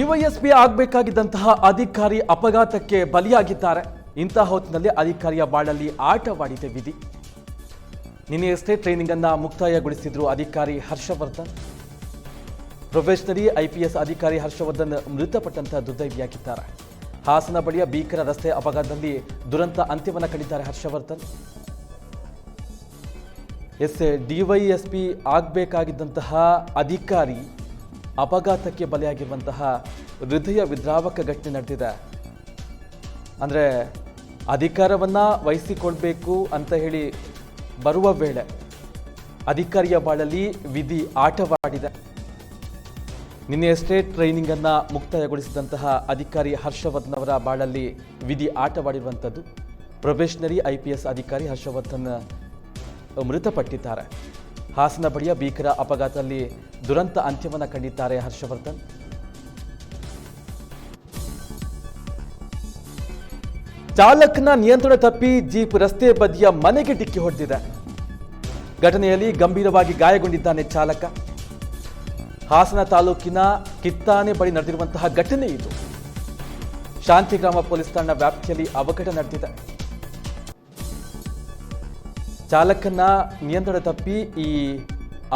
DYSP ಆಗಬೇಕಾಗಿದ್ದಂತಹ ಅಧಿಕಾರಿ ಅಪಘಾತಕ್ಕೆ ಬಲಿಯಾಗಿದ್ದಾರೆ. ಇಂತಹ ಹೊತ್ತಿನಲ್ಲಿ ಅಧಿಕಾರಿಯ ಬಾಳಲ್ಲಿ ಆಟವಾಡಿದೆ ವಿಧಿ. ನಿನ್ನೆಯಷ್ಟೇ ಟ್ರೈನಿಂಗ್ ಅನ್ನ ಮುಕ್ತಾಯಗೊಳಿಸಿದ್ರು ಅಧಿಕಾರಿ ಹರ್ಷವರ್ಧನ್. ಪ್ರೊಫೆಷನರಿ ಐಪಿಎಸ್ ಅಧಿಕಾರಿ ಹರ್ಷವರ್ಧನ್ ಮೃತಪಟ್ಟಂತಹ ದುರ್ದೈವಿಯಾಗಿದ್ದಾರೆ. ಹಾಸನ ಬಳಿಯ ಭೀಕರ ರಸ್ತೆ ಅಪಘಾತದಲ್ಲಿ ದುರಂತ ಅಂತ್ಯವನ್ನು ಕಂಡಿದ್ದಾರೆ ಹರ್ಷವರ್ಧನ್. ಎಸ್ ಡಿವೈಎಸ್ಪಿ ಆಗಬೇಕಾಗಿದ್ದಂತಹ ಅಧಿಕಾರಿ ಅಪಘಾತಕ್ಕೆ ಬಲಿಯಾಗಿರುವಂತಹ ಹೃದಯ ವಿದ್ರಾವಕ ಘಟನೆ ನಡೆದಿದೆ. ಅಂದರೆ ಅಧಿಕಾರವನ್ನು ವಹಿಸಿಕೊಳ್ಬೇಕು ಅಂತ ಹೇಳಿ ಬರುವ ವೇಳೆ ಅಧಿಕಾರಿಯ ಬಾಳಲ್ಲಿ ವಿಧಿ ಆಟವಾಡಿದೆ. ನಿನ್ನೆಯಷ್ಟೇ ಟ್ರೈನಿಂಗ್ ಟ್ರೈನಿಂಗನ್ನು ಮುಕ್ತಾಯಗೊಳಿಸಿದಂತಹ ಅಧಿಕಾರಿ ಹರ್ಷವರ್ಧನ್ ಅವರ ಬಾಳಲ್ಲಿ ವಿಧಿ ಆಟವಾಡಿರುವಂಥದ್ದು. ಪ್ರೊಬೇಷನರಿ, ಐ ಪಿ ಎಸ್ ಅಧಿಕಾರಿ ಹರ್ಷವರ್ಧನ್ ಮೃತಪಟ್ಟಿದ್ದಾರೆ. ಹಾಸನ ಬಳಿಯ ಭೀಕರ ಅಪಘಾತದಲ್ಲಿ ದುರಂತ ಅಂತ್ಯವನ್ನು ಕಂಡಿದ್ದಾರೆ ಹರ್ಷವರ್ಧನ್. ಚಾಲಕನ ನಿಯಂತ್ರಣ ತಪ್ಪಿ ಜೀಪ್ ರಸ್ತೆ ಬದಿಯ ಮನೆಗೆ ಡಿಕ್ಕಿ ಹೊಡೆದಿದೆ. ಘಟನೆಯಲ್ಲಿ ಗಂಭೀರವಾಗಿ ಗಾಯಗೊಂಡಿದ್ದಾನೆ ಚಾಲಕ. ಹಾಸನ ತಾಲೂಕಿನ ಕಿತ್ತಾನೆ ಬಳಿ ನಡೆದಿರುವಂತಹ ಘಟನೆ ಇದು. ಶಾಂತಿಗ್ರಾಮ ಪೊಲೀಸ್ ಠಾಣಾ ವ್ಯಾಪ್ತಿಯಲ್ಲಿ ಅವಘಡ ನಡೆದಿದೆ. ಚಾಲಕನ ನಿಯಂತ್ರಣ ತಪ್ಪಿ ಈ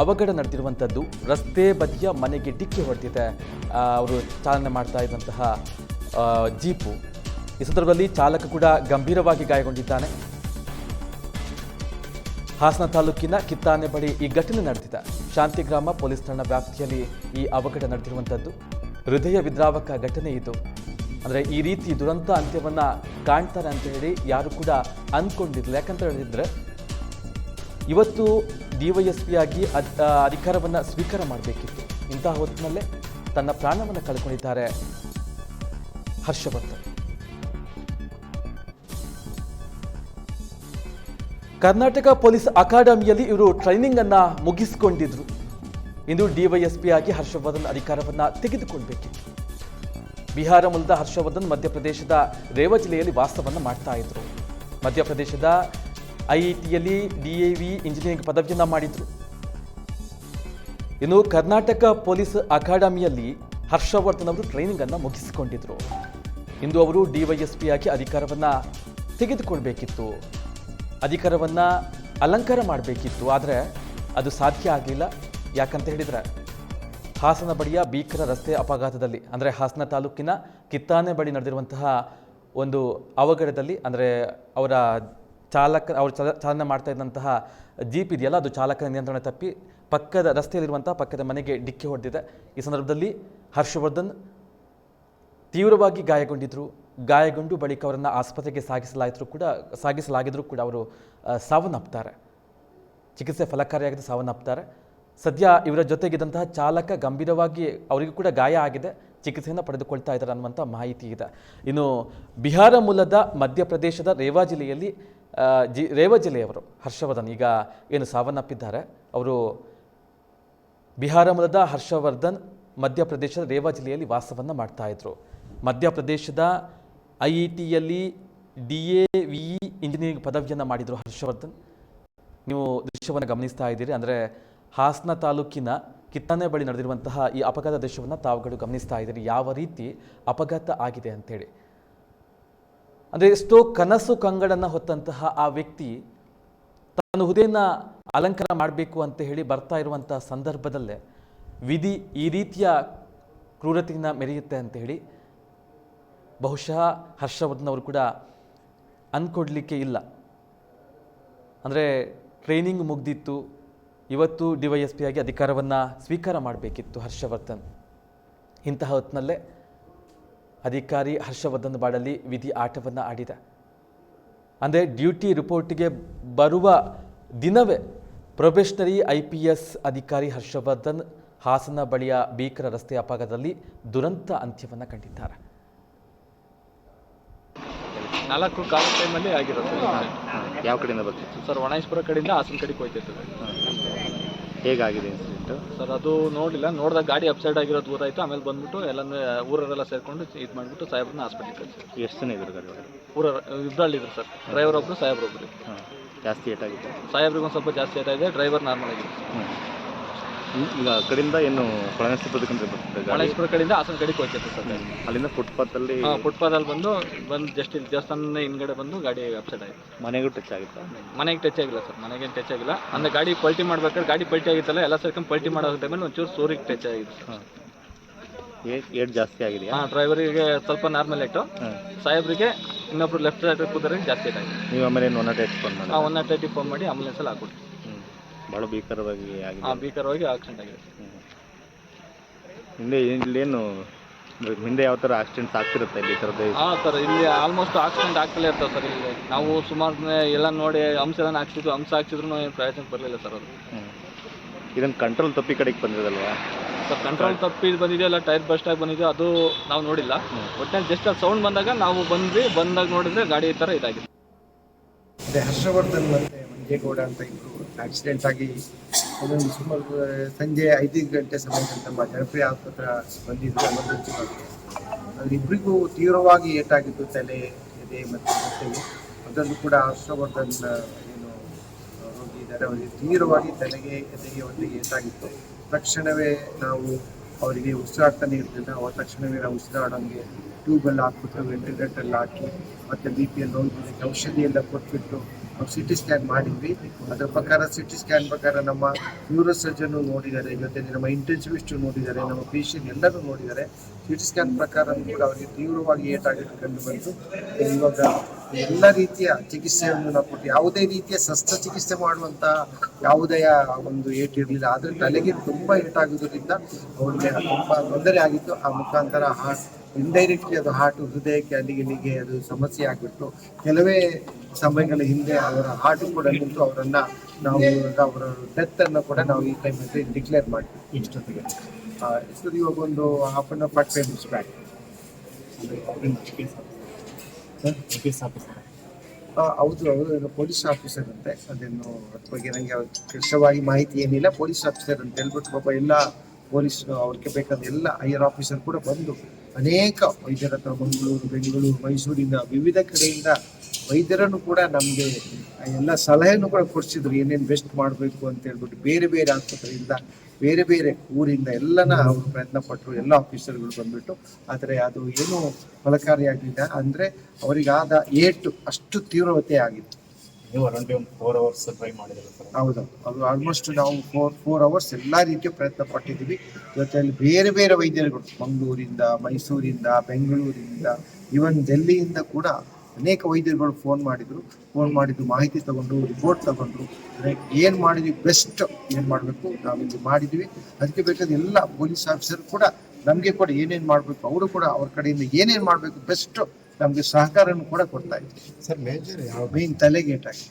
ಅವಘಡ ನಡೆದಿರುವಂಥದ್ದು ರಸ್ತೆ ಬದಿಯ ಮನೆಗೆ ಡಿಕ್ಕಿ ಹೊಡೆದಿದೆ. ಅವರು ಚಾಲನೆ ಮಾಡ್ತಾ ಇದ್ದಂತಹ ಜೀಪು. ಈ ಸಂದರ್ಭದಲ್ಲಿ ಚಾಲಕ ಕೂಡ ಗಂಭೀರವಾಗಿ ಗಾಯಗೊಂಡಿದ್ದಾನೆ. ಹಾಸನ ತಾಲೂಕಿನ ಕಿತ್ತಾನೆ ಬಳಿ ಈ ಘಟನೆ ನಡೆದಿದೆ. ಶಾಂತಿಗ್ರಾಮ ಪೊಲೀಸ್ ಠಾಣಾ ವ್ಯಾಪ್ತಿಯಲ್ಲಿ ಈ ಅವಘಡ ನಡೆದಿರುವಂಥದ್ದು. ಹೃದಯ ವಿದ್ರಾವಕ ಘಟನೆ ಇದು. ಅಂದರೆ ಈ ರೀತಿ ದುರಂತ ಅಂತ್ಯವನ್ನು ಕಾಣ್ತಾರೆ ಅಂತ ಹೇಳಿ ಯಾರು ಕೂಡ ಅಂದ್ಕೊಂಡಿರಲಿಲ್ಲ ಯಾಕಂತ ಹೇಳಿದ್ರೆ ಇವತ್ತು ಡಿವೈಎಸ್ಪಿ ಆಗಿ ಎಸ್ ಪಿಯಾಗಿ ಅಧಿಕಾರವನ್ನು ಸ್ವೀಕಾರ ಮಾಡಬೇಕಿತ್ತು. ಇಂತಹ ಹೊತ್ತಿನಲ್ಲೇ ತನ್ನ ಪ್ರಾಣವನ್ನು ಕಳ್ಕೊಂಡಿದ್ದಾರೆ ಹರ್ಷವರ್ಧನ್. ಕರ್ನಾಟಕ ಪೊಲೀಸ್ ಅಕಾಡೆಮಿಯಲ್ಲಿ ಇವರು ಟ್ರೈನಿಂಗ್ ಅನ್ನ ಮುಗಿಸಿಕೊಂಡಿದ್ರು. ಇಂದು ಡಿವೈಎಸ್ಪಿ ಆಗಿ ಹರ್ಷವರ್ಧನ್ ಅಧಿಕಾರವನ್ನ ತೆಗೆದುಕೊಳ್ಬೇಕಿತ್ತು. ಬಿಹಾರ ಮೂಲದ ಹರ್ಷವರ್ಧನ್ ಮಧ್ಯಪ್ರದೇಶದ ರೇವಾ ಜಿಲ್ಲೆಯಲ್ಲಿ ವಾಸವನ್ನ ಮಾಡ್ತಾ ಇದ್ರು. ಮಧ್ಯಪ್ರದೇಶದ ಐಐಟಿಯಲ್ಲಿ ವಿ ಇಂಜಿನಿಯರಿಂಗ್ ಪದವಿಯನ್ನ ಮಾಡಿದ್ರು. ಇನ್ನು ಕರ್ನಾಟಕ ಪೊಲೀಸ್ ಅಕಾಡೆಮಿಯಲ್ಲಿ ಹರ್ಷವರ್ಧನ್ ಅವರು ಟ್ರೈನಿಂಗ್ ಅನ್ನ ಮುಗಿಸಿಕೊಂಡಿದ್ರು. ಇಂದು ಅವರು ಡಿವೈಎಸ್ಪಿ ಆಗಿ ಅಧಿಕಾರವನ್ನ ತೆಗೆದುಕೊಳ್ಬೇಕಿತ್ತು. ಅಧಿಕಾರವನ್ನ ಅಲಂಕಾರ ಮಾಡಬೇಕಿತ್ತು, ಆದರೆ ಅದು ಸಾಧ್ಯ ಆಗಲಿಲ್ಲ. ಯಾಕಂತ ಹೇಳಿದ್ರೆ, ಹಾಸನ ಬಳಿಯ ಭೀಕರ ರಸ್ತೆ ಅಪಘಾತದಲ್ಲಿ, ಅಂದರೆ ಹಾಸನ ತಾಲೂಕಿನ ಕಿತ್ತಾನೆ ಬಳಿ ನಡೆದಿರುವಂತಹ ಒಂದು ಅವಘಡದಲ್ಲಿ, ಅಂದರೆ ಅವರ ಚಾಲಕ, ಅವರು ಚಲ- ಚಾಲನೆ ಮಾಡ್ತಾ ಇದ್ದಂತಹ ಜೀಪ್ ಇದೆಯಲ್ಲ, ಅದು ಚಾಲಕನ ನಿಯಂತ್ರಣ ತಪ್ಪಿ ಪಕ್ಕದ ರಸ್ತೆಯಲ್ಲಿರುವಂತಹ ಪಕ್ಕದ ಮನೆಗೆ ಡಿಕ್ಕಿ ಹೊಡೆದಿದೆ. ಈ ಸಂದರ್ಭದಲ್ಲಿ ಹರ್ಷವರ್ಧನ್ ತೀವ್ರವಾಗಿ ಗಾಯಗೊಂಡಿದ್ದರು ಗಾಯಗೊಂಡು ಬಳಿಕ ಅವರನ್ನು ಆಸ್ಪತ್ರೆಗೆ ಸಾಗಿಸಲಾಯಿತು ಕೂಡ, ಸಾಗಿಸಲಾಗಿದ್ರು ಕೂಡ ಅವರು ಸಾವನ್ನಪ್ತಾರೆ. ಚಿಕಿತ್ಸೆ ಫಲಕಾರಿಯಾಗಿದೆ, ಸಾವನ್ನಪ್ತಾರೆ. ಸದ್ಯ ಇವರ ಜೊತೆಗಿದ್ದಂತಹ ಚಾಲಕ ಗಂಭೀರವಾಗಿ ಅವರಿಗೂ ಕೂಡ ಗಾಯ ಆಗಿದೆ. ಚಿಕಿತ್ಸೆಯನ್ನು ಪಡೆದುಕೊಳ್ತಾ ಇದ್ದಾರೆ ಅನ್ನುವಂಥ ಮಾಹಿತಿ ಇದೆ. ಇನ್ನು ಬಿಹಾರ ಮೂಲದ ಮಧ್ಯಪ್ರದೇಶದ ರೇವಾ ಜಿಲ್ಲೆಯಲ್ಲಿ ಜಿ ರೇವ ಜಿಲ್ಲೆಯವರು ಹರ್ಷವರ್ಧನ್ ಈಗ ಏನು ಸಾವನ್ನಪ್ಪಿದ್ದಾರೆ. ಅವರು ಬಿಹಾರ ಮೂಲದ ಹರ್ಷವರ್ಧನ್ ಮಧ್ಯಪ್ರದೇಶದ ರೇವಾ ಜಿಲ್ಲೆಯಲ್ಲಿ ವಾಸವನ್ನು ಮಾಡ್ತಾಯಿದ್ರು ಮಧ್ಯಪ್ರದೇಶದ I E ಟಿಯಲ್ಲಿ D A V E engineering ಪದವಿಯನ್ನು ಮಾಡಿದರು ಹರ್ಷವರ್ಧನ್. ನೀವು ದೃಶ್ಯವನ್ನು ಗಮನಿಸ್ತಾ ಇದ್ದೀರಿ. ಅಂದರೆ ಹಾಸನ ತಾಲೂಕಿನ ಕಿತ್ತನೆ ಬಳಿ ನಡೆದಿರುವಂತಹ ಈ ಅಪಘಾತ ದೃಶ್ಯವನ್ನು ತಾವುಗಳು ಗಮನಿಸ್ತಾ ಇದ್ದೀರಿ. ಯಾವ ರೀತಿ ಅಪಘಾತ ಆಗಿದೆ ಅಂತೇಳಿ. ಅಂದರೆ ಎಷ್ಟೋ ಕನಸು ಕಂಗಡನ್ನು ಹೊತ್ತಂತಹ ಆ ವ್ಯಕ್ತಿ ತನ್ನ ಹುದೆಯನ್ನು ಅಲಂಕಾರ ಮಾಡಬೇಕು ಅಂತ ಹೇಳಿ ಬರ್ತಾ ಇರುವಂಥ ಸಂದರ್ಭದಲ್ಲೇ ವಿಧಿ ಈ ರೀತಿಯ ಕ್ರೂರತೆಯನ್ನು ಮೆರೆಯುತ್ತೆ ಅಂತ ಹೇಳಿ ಬಹುಶಃ ಹರ್ಷವರ್ಧನ್ ಅವರು ಕೂಡ ಅಂದ್ಕೊಡ್ಲಿಕ್ಕೆ ಇಲ್ಲ. ಅಂದರೆ ಟ್ರೈನಿಂಗ್ ಮುಗ್ದಿತ್ತು, ಇವತ್ತು ಡಿ ಎಸ್ ಪಿ ಆಗಿ ಅಧಿಕಾರವನ್ನು ಸ್ವೀಕಾರ ಮಾಡಬೇಕಿತ್ತು ಹರ್ಷವರ್ಧನ್ ಇಂತಹ ಹೊತ್ತಿನಲ್ಲೇ. ಅಧಿಕಾರಿ ಹರ್ಷವರ್ಧನ್ ಬಾಡಲ್ಲಿ ವಿಧಿ ಆಟವನ್ನು ಆಡಿದ. ಅಂದರೆ ಡ್ಯೂಟಿ ರಿಪೋರ್ಟ್ಗೆ ಬರುವ ದಿನವೇ ಪ್ರೊಬೆಷನರಿ ಐ ಪಿ ಎಸ್ ಅಧಿಕಾರಿ ಹರ್ಷವರ್ಧನ್ ಹಾಸನ ಬಳಿಯ ಭೀಕರ ರಸ್ತೆ ಅಪಘಾತದಲ್ಲಿ ದುರಂತ ಅಂತ್ಯವನ್ನು ಕಂಡಿದ್ದಾರೆ. ನಾಲ್ಕು ಕಾಲ ಟೈಮಲ್ಲಿ ಆಗಿರೋದು. ಸರ್ ಯಾವ ಕಡೆಯಿಂದ ಬರ್ತಿತ್ತು? ಸರ್ ಒಣಾಯಿಸ್ಪುರ ಕಡೆಯಿಂದ ಹಾಸನ ಕಡೆಗೆ ಹೋಯ್ತಿತ್ತು ಹೇಗಾಗಿದೆ ಇನ್ಸಿಡೆಂಟು ಸರ್ ಅದು ನೋಡಿಲ್ಲ ನೋಡಿದಾಗ ಗಾಡಿ ಅಪ್ಸೈಡ್ ಆಗಿರೋದು ಗೊತ್ತಾಯ್ತು. ಆಮೇಲೆ ಬಂದ್ಬಿಟ್ಟು ಎಲ್ಲ ಊರವರೆಲ್ಲ ಸೇರ್ಕೊಂಡು ಇದು ಮಾಡಿಬಿಟ್ಟು ಸಾಹೇಬ್ರನ್ನ ಹಾಸ್ಪಿಟ್ಲಿಗೆ ಕಳಿಸಿ ಎಷ್ಟು ಜನ ಇದ್ರು ಗಾಡಿ ಒಳಗೆ ಊರ ಇಬ್ಬರಲ್ಲಿದ್ರು ಸರ್. ಡ್ರೈವರ್ ಒಬ್ಬರು ಸಾಹೇಬ್ರು ಒಬ್ಬರು ಹಾಂ. ಜಾಸ್ತಿ ಏಟಾಗಿತ್ತು ಸಾಹೇಬ್ರಿಗೆ ಒಂದು ಸ್ವಲ್ಪ ಜಾಸ್ತಿ ಏಟಾಗಿದೆ ಡ್ರೈವರ್ ನಾರ್ಮಲ್ ಆಗಿದೆ ಹ್ಞೂ ಈಗ ಆ ಕಡೆಯಿಂದ ಏನು ಮಳೇಶ್ವರ ಕಡೆಯಿಂದ ಹಾಸನ ಕಡೆಗೆ ಹೋಗ್ತೈತೆ ಸರ್ ಗಾಡಿ. ಅಲ್ಲಿಂದ ಫುಟ್ಪಾತಲ್ಲಿ ಹಾಂ ಫುಟ್ಪಾತಲ್ಲಿ ಬಂದು ಬಂದು ಜಸ್ಟ್ ಇಲ್ಲಿ ದೇವಸ್ಥಾನ ಹಿಂದ್ಗಡೆ ಬಂದು ಗಾಡಿ ಅಪ್ಸೆಟ್ ಆಯ್ತು. ಮನೆಗೂ ಟಚ್ ಆಗಿತ್ತು? ಮನೆಗೆ ಟಚ್ ಆಗಿಲ್ಲ ಸರ್ ಮನೆಗೆ ಟಚ್ ಆಗಿಲ್ಲ. ಅಂದ್ರೆ ಗಾಡಿ ಪಲ್ಟಿ ಮಾಡ್ಬೇಕಾದ್ರೆ ಗಾಡಿ ಪಲ್ಟಿ ಆಗಿತ್ತಲ್ಲ ಎಲ್ಲ ಸೇರ್ಕೊಂಡು ಪಲ್ಟಿ ಮಾಡೋ ಟೈಮಲ್ಲಿ ಒಂಚೂರು ಸೂರಿಗೆ ಟಚ್ ಆಗಿದೆ ಹಾಂ. ಏಟ್ ಜಾಸ್ತಿ ಆಗಿದೆ ಹಾಂ ಡ್ರೈವರಿಗೆ ಸ್ವಲ್ಪ ನಾರ್ಮಲ್ ಇಟ್ಟು ಸಾಹೇಬ್ರಿಗೆ ಇನ್ನೊಬ್ರು ಲೆಫ್ಟ್ ಸೈಡ್ ಕೂತರಿಗೆ ಜಾಸ್ತಿ ಆಗಿದೆ. ನೀವು ಆಮೇಲೆ ಏನು ಒನ್ ನಾಟ್ ಏಟ್ ಫೋನ್ ಮಾಡಿ ಒನ್ ನಾಟ್ ಏಯ್ಟಿ ಫೋನ್ ಮಾಡಿ ಆಂಬುಲೆನ್ಸಲ್ಲಿ ಹಾಕ್ಬಿಟ್ಟು ಭಾಳ ಭೀಕರವಾಗಿ ಆಗಿದೆ. ಹಾಂ ಭೀಕರವಾಗಿ ಆಕ್ಸಿಡೆಂಟ್ ಆಗಿದೆ. ಹಿಂದೆ ಇಲ್ಲೇನು ಹಿಂದೆ ಯಾವ ಥರ ಆಕ್ಸಿಡೆಂಟ್ಸ್ ಆಗ್ತಿರುತ್ತೆ ಇಲ್ಲಿ ಈ ಥರದ್ದು ಹಾಂ ಸರ್ ಇಲ್ಲಿ ಆಲ್ಮೋಸ್ಟ್ ಆಕ್ಸಿಡೆಂಟ್ ಆಗ್ತಲೇ ಇರ್ತಾವೆ ಸರ್ ಇಲ್ಲಿ. ನಾವು ಸುಮಾರು ಎಲ್ಲ ನೋಡಿ ಹಂಸ ಎಲ್ಲ ಹಾಕ್ಸಿದ್ವಿ ಹಂಸ ಹಾಕ್ಸಿದ್ರು ಏನು ಪ್ರಯೋಜನ ಬರಲಿಲ್ಲ ಸರ್ ಅದು. ಇದನ್ನು ಕಂಟ್ರೋಲ್ ತಪ್ಪಿ ಕಡೆಗೆ ಬಂದಿರೋದಲ್ವಾ ಸರ್ ಕಂಟ್ರೋಲ್ ತಪ್ಪಿ ಬಂದಿದೆಯೋ ಇಲ್ಲ ಟೈರ್ ಬಸ್ಟ್ ಆಗಿ ಬಂದಿದೆಯೋ ಅದು ನಾವು ನೋಡಿಲ್ಲ. ಒಟ್ಟಿನ ಜಸ್ಟ್ ಅದು ಸೌಂಡ್ ಬಂದಾಗ ನಾವು ಬಂದ್ವಿ ಬಂದಾಗ ನೋಡಿದ್ರೆ ಗಾಡಿ ಈ ಥರ ಇದಾಗಿದೆ. ಅದೇ ಹರ್ಷವರ್ಧನ್ ಮತ್ತೆ ಮಂಜೇಗೌಡ ಅಂತ ಇಬ್ರು ಆಕ್ಸಿಡೆಂಟ್ ಆಗಿ ಅದೊಂದು ಸುಮಾರು ಸಂಜೆ ಐದು ಗಂಟೆ ಸಮಯದಲ್ಲಿ ನಮ್ಮ ಜನಪ್ರಿಯ ಆಸ್ಪತ್ರೆ ಬಂದಿದ್ದು ಎಮರ್ಜೆನ್ಸಿ ಅಲ್ಲಿಬ್ಬರಿಗೂ ತೀವ್ರವಾಗಿ ಏಟಾಗಿದ್ದು ತಲೆ, ಎದೆ ಮತ್ತು ಹೊಟ್ಟೆಗೆ. ಅದರಲ್ಲೂ ಕೂಡ ಹರ್ಷವರ್ಧನ್ ಏನು ರೋಗಿ ಇದ್ದಾರೆ. ಅವರಿಗೆ ತೀವ್ರವಾಗಿ ತಲೆಗೆ, ಎದೆಗೆ, ಹೊಟ್ಟೆಗೆ ಏಟಾಗಿತ್ತು. ತಕ್ಷಣವೇ ನಾವು ಅವರಿಗೆ ಉಸಿರಾಡ್ತಾನೆ ನೀಡಲಿಲ್ಲ ಅವ್ರ ತಕ್ಷಣವೇ ನಾವು ಉಸಿರಾಡೋಂಗೆ ಟ್ಯೂಬಲ್ಲಿ ಹಾಕ್ಬಿಟ್ಟು, ವೆಂಟಿಲೇಟರ್ ಹಾಕಿ, ಮತ್ತು ಬಿ ಪಿ ಎಲ್ ಔಷಧಿ ಎಲ್ಲ ಕೊಟ್ಬಿಟ್ಟು ನಾವು ಸಿ ಟಿ ಸ್ಕ್ಯಾನ್ ಮಾಡಿದ್ವಿ. ಅದರ ಪ್ರಕಾರ ಸಿ ಟಿ ಸ್ಕ್ಯಾನ್ ಪ್ರಕಾರ ನಮ್ಮ ನ್ಯೂರೋ ಸರ್ಜನ್ ನೋಡಿದ್ದಾರೆ ಜೊತೆಗೆ ನಮ್ಮ ಇಂಟೆನ್ಸಿವಿಸ್ಟ್ ನೋಡಿದ್ದಾರೆ, ನಮ್ಮ ಪೇಷಂಟ್ ಎಲ್ಲರೂ ನೋಡಿದ್ದಾರೆ. ಸಿ ಟಿ ಸ್ಕ್ಯಾನ್ ಪ್ರಕಾರ ಕೂಡ ಅವರಿಗೆ ತೀವ್ರವಾಗಿ ಏಟಾಗಿದ್ದು ಕಂಡು ಬಂತು. ಇವಾಗ ಎಲ್ಲ ರೀತಿಯ ಚಿಕಿತ್ಸೆಯನ್ನು ನಾವು ಕೊಟ್ಟು ಯಾವುದೇ ರೀತಿಯ ಶಸ್ತ್ರಚಿಕಿತ್ಸೆ ಮಾಡುವಂಥ ಯಾವುದೇ ಒಂದು ಏಟು ಇರಲಿಲ್ಲ. ಆದರೆ ತಲೆಗೆ ತುಂಬಾ ಏಟಾಗುವುದರಿಂದ ಅವರಿಗೆ ತುಂಬಾ ತೊಂದರೆ ಆಗಿತ್ತು. ಆ ಮುಖಾಂತರ ಹಾರ್ಟ್ ಇಂಡೈರೆಕ್ಟ್ಲಿ ಅದು ಹಾರ್ಟ್ ಹೃದಯಕ್ಕೆ, ಅಲ್ಲಿಗೆ ಇಲ್ಲಿಗೆ ಅದು ಸಮಸ್ಯೆ ಆಗಿಬಿಟ್ಟು ಕೆಲವೇ ಸಮಯಗಳ ಹಿಂದೆ ಅವರ ಹಾಡು ಕೂಡ ನಿಂತು ಅವರನ್ನ ನಾವು ಅವರ ಡೆತ್ ಅನ್ನು ಕೂಡ ನಾವು ಈ ಟೈಮಲ್ಲಿ ಡಿಕ್ಲೇರ್ ಮಾಡ್ತೀವಿ ಇಷ್ಟೊತ್ತಿಗೆ. ಇಷ್ಟೊತ್ತಿಗೆ ಇವಾಗ ಒಂದು half an forty five back ಹೌದು ಅವರು ಪೊಲೀಸ್ ಆಫೀಸರ್ ಅಂತೆ. ಅದೇನು ಅದ್ರ ಬಗ್ಗೆ ನನಗೆ ಕೃಷವಾಗಿ ಮಾಹಿತಿ ಏನಿಲ್ಲ. ಪೊಲೀಸ್ ಆಫೀಸರ್ ಅಂತ ಹೇಳ್ಬಿಟ್ಟು ಪಾಪ ಎಲ್ಲ ಪೊಲೀಸ್ ಅವ್ರಿಗೆ ಬೇಕಾದ ಎಲ್ಲ ಹೈಯರ್ ಆಫೀಸರ್ ಕೂಡ ಬಂದು ಅನೇಕ ವೈದ್ಯರ ಹತ್ರ ಮಂಗಳೂರು, ಬೆಂಗಳೂರು, ಮೈಸೂರಿನ ವಿವಿಧ ಕಡೆಯಿಂದ ವೈದ್ಯರನ್ನು ಕೂಡ ನಮಗೆ ಎಲ್ಲ ಸಲಹೆಯನ್ನು ಕೂಡ ಕೊಡಿಸಿದ್ರು. ಏನೇನು ಬೆಸ್ಟ್ ಮಾಡಬೇಕು ಅಂತ ಹೇಳ್ಬಿಟ್ಟು ಬೇರೆ ಬೇರೆ ಆಸ್ಪತ್ರೆಯಿಂದ ಬೇರೆ ಬೇರೆ ಊರಿಂದ ಎಲ್ಲನ ಅವರು ಪ್ರಯತ್ನ ಪಟ್ಟರು ಎಲ್ಲ ಆಫೀಸರ್ಗಳು ಬಂದ್ಬಿಟ್ಟು ಆದರೆ ಅದು ಏನು ಫಲಕಾರಿಯಾಗಲಿಲ್ಲ ಅಂದರೆ ಅವರಿಗಾದ ಏಟು ಅಷ್ಟು ತೀವ್ರವತೆ ಆಗಿತ್ತು ನೀವು ಅರೌಂಡ್ ಒಂದು ಫೋರ್ ಅವರ್ಸ್ ಟ್ರೈ ಮಾಡಿದ್ರು ಸರ್? ಹೌದು. ಅದು ಆಲ್ಮೋಸ್ಟ್ ನಾವು ಫೋರ್ ಫೋರ್ ಅವರ್ಸ್ ಎಲ್ಲ ರೀತಿಯ ಪ್ರಯತ್ನ ಪಟ್ಟಿದ್ದೀವಿ. ಜೊತೆಯಲ್ಲಿ ಬೇರೆ ಬೇರೆ ವೈದ್ಯರುಗಳು ಮಂಗಳೂರಿಂದ ಮೈಸೂರಿಂದ ಬೆಂಗಳೂರಿಂದ ಇವನ್ ಡೆಲ್ಲಿಯಿಂದ ಕೂಡ ಅನೇಕ ವೈದ್ಯರುಗಳು ಫೋನ್ ಮಾಡಿದ್ರು. ಫೋನ್ ಮಾಡಿದ್ದು ಮಾಹಿತಿ ತಗೊಂಡು ರಿಪೋರ್ಟ್ ತಗೊಂಡ್ರು. ಏನ್ ಮಾಡಿದ್ವಿ ಬೆಸ್ಟ್ ಏನ್ ಮಾಡಬೇಕು ನಾವಿಲ್ಲಿ ಮಾಡಿದ್ವಿ. ಅದಕ್ಕೆ ಬೇಕಾದ ಎಲ್ಲ ಪೊಲೀಸ್ ಆಫೀಸರ್ ಕೂಡ ನಮ್ಗೆ ಕೂಡ ಏನೇನ್ ಮಾಡ್ಬೇಕು ಅವರು ಕೂಡ ಅವ್ರ ಕಡೆಯಿಂದ ಏನೇನ್ ಮಾಡ್ಬೇಕು ಬೆಸ್ಟ್ ನಮ್ಗೆ ಸಹಕಾರವನ್ನು ಕೂಡ ಕೊಡ್ತಾ ಇದ್ವಿ ಸರ್ ಮೇಜರ್ ಯಾವ ಮೇನ್ ತಲೆಗೇಟಾಗಿ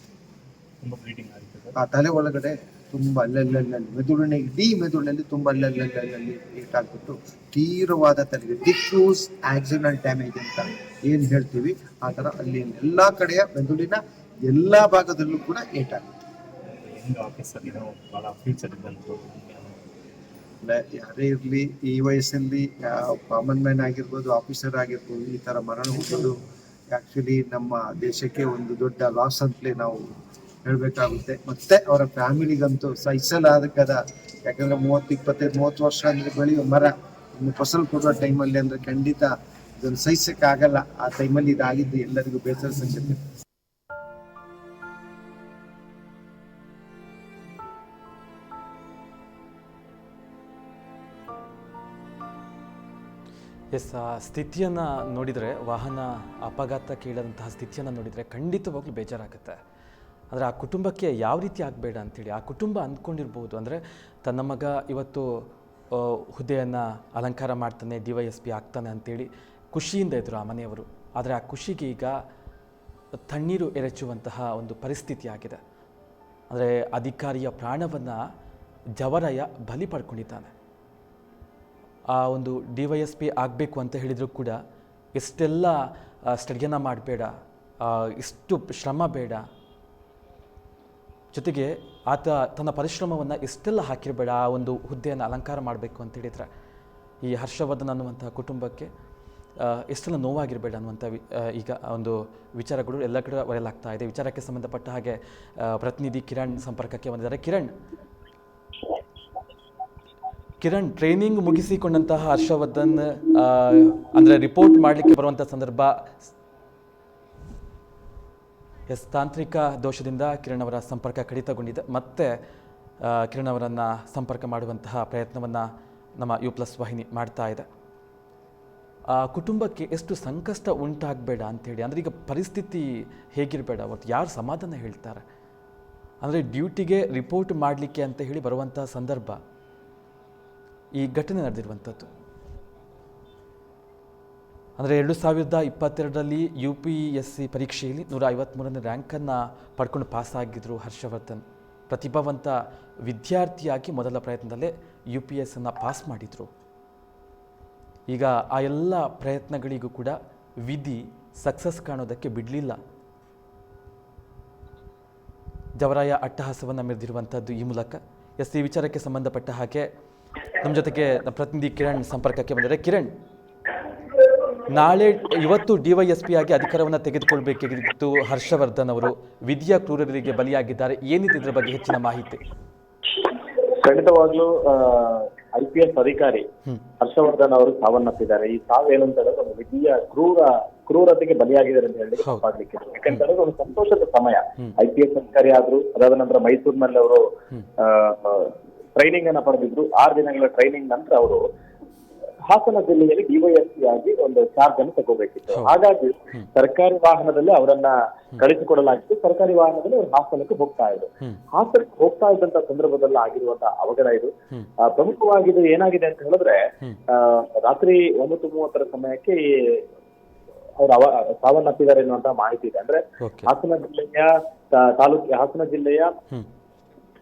ಸರ್ ಆ ತಲೆ ಒಳಗಡೆ ತುಂಬಾ ಅಲ್ಲಲ್ಲಲ್ಲಿ ಮೆದುಳಿನ ಇಡೀ ಮೆದುಳಿನಲ್ಲಿ ತುಂಬಾ ಅಲ್ಲಲ್ಲಲ್ಲಿ ಏಟಾಗ್ಬಿಟ್ಟು ತೀವ್ರವಾದ ತಲೆಗೆ ಡಿಫ್ಯೂಸ್ ಆಕ್ಸಿಡೆಂಟ್ ಡ್ಯಾಮೇಜ್ ಅಂತ ಏನ್ ಹೇಳ್ತೀವಿ? ಆ ತರ ಅಲ್ಲಿ ಎಲ್ಲಾ ಕಡೆಯ ಮೆದುಳಿನ ಎಲ್ಲಾ ಭಾಗದಲ್ಲೂ ಕೂಡ ಏಟಾಗುತ್ತೆ ಯಾರೇ ಇರ್ಲಿ ಈ ವಯಸ್ಸಲ್ಲಿ ಕಾಮನ್ ಮ್ಯಾನ್ ಆಗಿರ್ಬೋದು ಆಫೀಸರ್ ಆಗಿರ್ಬೋದು ಈ ತರ ಮರಣ ಹೋಗೋದು ಆಕ್ಚುಲಿ ನಮ್ಮ ದೇಶಕ್ಕೆ ಒಂದು ದೊಡ್ಡ ಲಾಸ್ ಅಂತಲೇ ನಾವು ಹೇಳ್ಬೇಕಾಗುತ್ತೆ. ಮತ್ತೆ ಅವರ ಫ್ಯಾಮಿಲಿಗಂತೂ ಸಹಿಸಲಾಗದ ಯಾಕಂದ್ರೆ ಮೂವತ್ತು, ಇಪ್ಪತ್ತೈದು, ಮೂವತ್ತು ವರ್ಷ ಅಂದ್ರೆ ಬೆಳೆಯೋ ಮರ ಇನ್ನು ಫಸಲು ಕೊಡುವ ಟೈಮಲ್ಲಿ ಅಂದ್ರೆ ಖಂಡಿತ ಇದನ್ನು ಆಗಲ್ಲ ಆ ಟೈಮಲ್ಲಿ ಇದಾಗಿದ್ದು ಎಲ್ಲರಿಗೂ ಬೇಸರ ಸಂಗತಿ ಎಸ್, ಆ ಸ್ಥಿತಿಯನ್ನು ನೋಡಿದರೆ ವಾಹನ ಅಪಘಾತಕ್ಕೀಡಂತಹ ಸ್ಥಿತಿಯನ್ನು ನೋಡಿದರೆ ಖಂಡಿತವಾಗ್ಲೂ ಬೇಜಾರಾಗುತ್ತೆ. ಅಂದರೆ ಆ ಕುಟುಂಬಕ್ಕೆ ಯಾವ ರೀತಿ ಆಗಬೇಡ ಅಂಥೇಳಿ ಆ ಕುಟುಂಬ ಅಂದ್ಕೊಂಡಿರ್ಬೋದು. ಅಂದರೆ ತನ್ನ ಮಗ ಇವತ್ತು ಹುದ್ದೆಯನ್ನು ಅಲಂಕಾರ ಮಾಡ್ತಾನೆ, ಡಿ ವೈ ಎಸ್ ಪಿ ಆಗ್ತಾನೆ ಅಂಥೇಳಿ ಖುಷಿಯಿಂದ ಇದ್ದರು ಆ ಮನೆಯವರು. ಆದರೆ ಆ ಖುಷಿಗೆ ಈಗ ತಣ್ಣೀರು ಎರಚುವಂತಹ ಒಂದು ಪರಿಸ್ಥಿತಿ ಆಗಿದೆ. ಅಂದರೆ ಅಧಿಕಾರಿಯ ಪ್ರಾಣವನ್ನು ಜವರಯ ಬಲಿ ಪಡ್ಕೊಂಡಿದ್ದಾನೆ. ಆ ಒಂದು ಡಿ ವೈ ಎಸ್ ಪಿ ಆಗಬೇಕು ಅಂತ ಹೇಳಿದರೂ ಕೂಡ ಇಷ್ಟೆಲ್ಲ ಸ್ಟಡಿಯನ್ನು ಮಾಡಬೇಡ ಇಷ್ಟು ಶ್ರಮ ಬೇಡ ಜೊತೆಗೆ ಆತ ತನ್ನ ಪರಿಶ್ರಮವನ್ನು ಎಷ್ಟೆಲ್ಲ ಹಾಕಿರಬೇಡ, ಆ ಒಂದು ಹುದ್ದೆಯನ್ನು ಅಲಂಕಾರ ಮಾಡಬೇಕು ಅಂತ ಹೇಳಿದ್ರೆ. ಈ ಹರ್ಷವರ್ಧನ್ ಅನ್ನುವಂಥ ಕುಟುಂಬಕ್ಕೆ ಎಷ್ಟೆಲ್ಲ ನೋವಾಗಿರಬೇಡ ಅನ್ನುವಂಥ ವಿ ಈಗ ಒಂದು ವಿಚಾರಗಳು ಎಲ್ಲ ಕಡೆ ಬರೆಯಲಾಗ್ತಾ ಇದೆ. ವಿಚಾರಕ್ಕೆ ಸಂಬಂಧಪಟ್ಟ ಹಾಗೆ ಪ್ರತಿನಿಧಿ ಕಿರಣ್ ಸಂಪರ್ಕಕ್ಕೆ ಬಂದಿದ್ದಾರೆ. ಕಿರಣ್! ಕಿರಣ್ ಟ್ರೈನಿಂಗ್ ಮುಗಿಸಿಕೊಂಡಂತಹ ಹರ್ಷವರ್ಧನ್ ಅಂದ್ರೆ ರಿಪೋರ್ಟ್ ಮಾಡಲಿಕ್ಕೆ ಬರುವಂಥ ಸಂದರ್ಭ ಎಸ್, ತಾಂತ್ರಿಕ ದೋಷದಿಂದ ಕಿರಣ್ ಅವರ ಸಂಪರ್ಕ ಕಡಿತಗೊಂಡಿದೆ. ಮತ್ತೆ ಕಿರಣ್ ಅವರನ್ನು ಸಂಪರ್ಕ ಮಾಡುವಂತಹ ಪ್ರಯತ್ನವನ್ನು ನಮ್ಮ ಯು ಪ್ಲಸ್ ವಾಹಿನಿ ಮಾಡ್ತಾ ಇದೆ. ಆ, ಕುಟುಂಬಕ್ಕೆ ಎಷ್ಟು ಸಂಕಷ್ಟ ಉಂಟಾಗಬೇಡ ಅಂಥೇಳಿ ಅಂದರೆ ಈಗ ಪರಿಸ್ಥಿತಿ ಹೇಗಿರಬೇಡ, ಅವತ್ತು ಯಾರು ಸಮಾಧಾನ ಹೇಳ್ತಾರೆ? ಅಂದರೆ ಡ್ಯೂಟಿಗೆ ರಿಪೋರ್ಟ್ ಮಾಡಲಿಕ್ಕೆ ಅಂತ ಹೇಳಿ ಬರುವಂಥ ಸಂದರ್ಭ, ಈ ಘಟನೆ ನಡೆದಿರುವಂಥದ್ದು. ಅಂದರೆ ಎರಡು ಸಾವಿರದ ಇಪ್ಪತ್ತೆರಡರಲ್ಲಿ ಯು ಪಿ ಎಸ್ ಸಿ ಪರೀಕ್ಷೆಯಲ್ಲಿ ನೂರ ಐವತ್ತ್ಮೂರನೇ ರ್ಯಾಂಕನ್ನು ಪಡ್ಕೊಂಡು ಪಾಸಾಗಿದ್ದರು ಹರ್ಷವರ್ಧನ್. ಪ್ರತಿಭಾವಂತ ವಿದ್ಯಾರ್ಥಿಯಾಗಿ ಮೊದಲ ಪ್ರಯತ್ನದಲ್ಲೇ ಯು ಪಿ ಎಸ್ ಅನ್ನು ಪಾಸ್ ಮಾಡಿದರು. ಈಗ ಆ ಎಲ್ಲ ಪ್ರಯತ್ನಗಳಿಗೂ ಕೂಡ ವಿಧಿ ಸಕ್ಸಸ್ ಕಾಣೋದಕ್ಕೆ ಬಿಡಲಿಲ್ಲ. ಜವರಾಯ ಅಟ್ಟಹಾಸವನ್ನು ಮೆರೆದಿರುವಂಥದ್ದು ಈ ಮೂಲಕ. ಎಸ್ ಈ ವಿಚಾರಕ್ಕೆ ಸಂಬಂಧಪಟ್ಟ ಹಾಗೆ ನಮ್ಮ ಜೊತೆಗೆ ಪ್ರತಿನಿಧಿ ಕಿರಣ್ ಸಂಪರ್ಕಕ್ಕೆ ಬಂದರೆ ಕಿರಣ್ ನಾಳೆ ಇವತ್ತು ಡಿವೈಎಸ್ಪಿ ವೈ ಎಸ್ ಪಿ ಆಗಿ ಅಧಿಕಾರವನ್ನು ತೆಗೆದುಕೊಳ್ಬೇಕಾಗಿತ್ತು ಹರ್ಷವರ್ಧನ್ ಅವರು. ವಿದ್ಯಾ ಕ್ರೂರರಿಗೆ ಬಲಿಯಾಗಿದ್ದಾರೆ. ಏನಿದೆ ಇದರ ಬಗ್ಗೆ ಹೆಚ್ಚಿನ ಮಾಹಿತಿ? ಖಂಡಿತವಾಗ್ಲೂ ಐ ಪಿ ಎಸ್ ಅಧಿಕಾರಿ ಹರ್ಷವರ್ಧನ್ ಅವರು ಸಾವನ್ನಪ್ಪಿದ್ದಾರೆ. ಈ ಸಾವು ಏನು ಅಂತ ಹೇಳಿದ್ರೆ ಒಂದು ವಿಧಿಯ ಕ್ರೂರ ಕ್ರೂರತೆಗೆ ಬಲಿಯಾಗಿದ್ದಾರೆ ಅಂತ ಹೇಳಿ ಮಾಡ್ಲಿಕ್ಕೆ ಯಾಕಂತಂದ್ರೆ ಒಂದು ಸಂತೋಷದ ಸಮಯ. ಐ ಪಿ ಎಸ್ ಅಧಿಕಾರಿ ಆದ್ರು ಅದಾದ ನಂತರ ಮೈಸೂರಿನಲ್ಲಿ ಅವರು ಟ್ರೈನಿಂಗ್ ಅನ್ನ ಪಡೆದಿದ್ರು. ಆರು ದಿನಗಳ ಟ್ರೈನಿಂಗ್ ನಂತರ ಅವರು ಹಾಸನ ಜಿಲ್ಲೆಯಲ್ಲಿ ಡಿವೈಎಸ್ಪಿ ಆಗಿ ಒಂದು ಚಾರ್ಜ್ ಅನ್ನು ತಗೋಬೇಕಿತ್ತು. ಹಾಗಾಗಿ ಸರ್ಕಾರಿ ವಾಹನದಲ್ಲಿ ಅವರನ್ನ ಕಳಿಸಿಕೊಡಲಾಗಿತ್ತು. ಸರ್ಕಾರಿ ವಾಹನದಲ್ಲಿ ಅವರು ಹಾಸನಕ್ಕೆ ಹೋಗ್ತಾ ಇದ್ರು. ಹಾಸನಕ್ಕೆ ಹೋಗ್ತಾ ಇದ್ದಂತ ಸಂದರ್ಭದಲ್ಲಿ ಆಗಿರುವಂತಹ ಅವಘಡ ಇದು. ಪ್ರಮುಖವಾಗಿ ಇದು ಏನಾಗಿದೆ ಅಂತ ಹೇಳಿದ್ರೆ ರಾತ್ರಿ ಒಂಬತ್ತು ಮೂವತ್ತರ ಸಮಯಕ್ಕೆ ಈ ಅವರು ಅವ ಸಾವನ್ನಪ್ಪಿದ್ದಾರೆ ಎನ್ನುವಂತಹ ಮಾಹಿತಿ ಇದೆ. ಅಂದ್ರೆ ಹಾಸನ ಜಿಲ್ಲೆಯ ತಾಲೂಕಿ ಹಾಸನ ಜಿಲ್ಲೆಯ.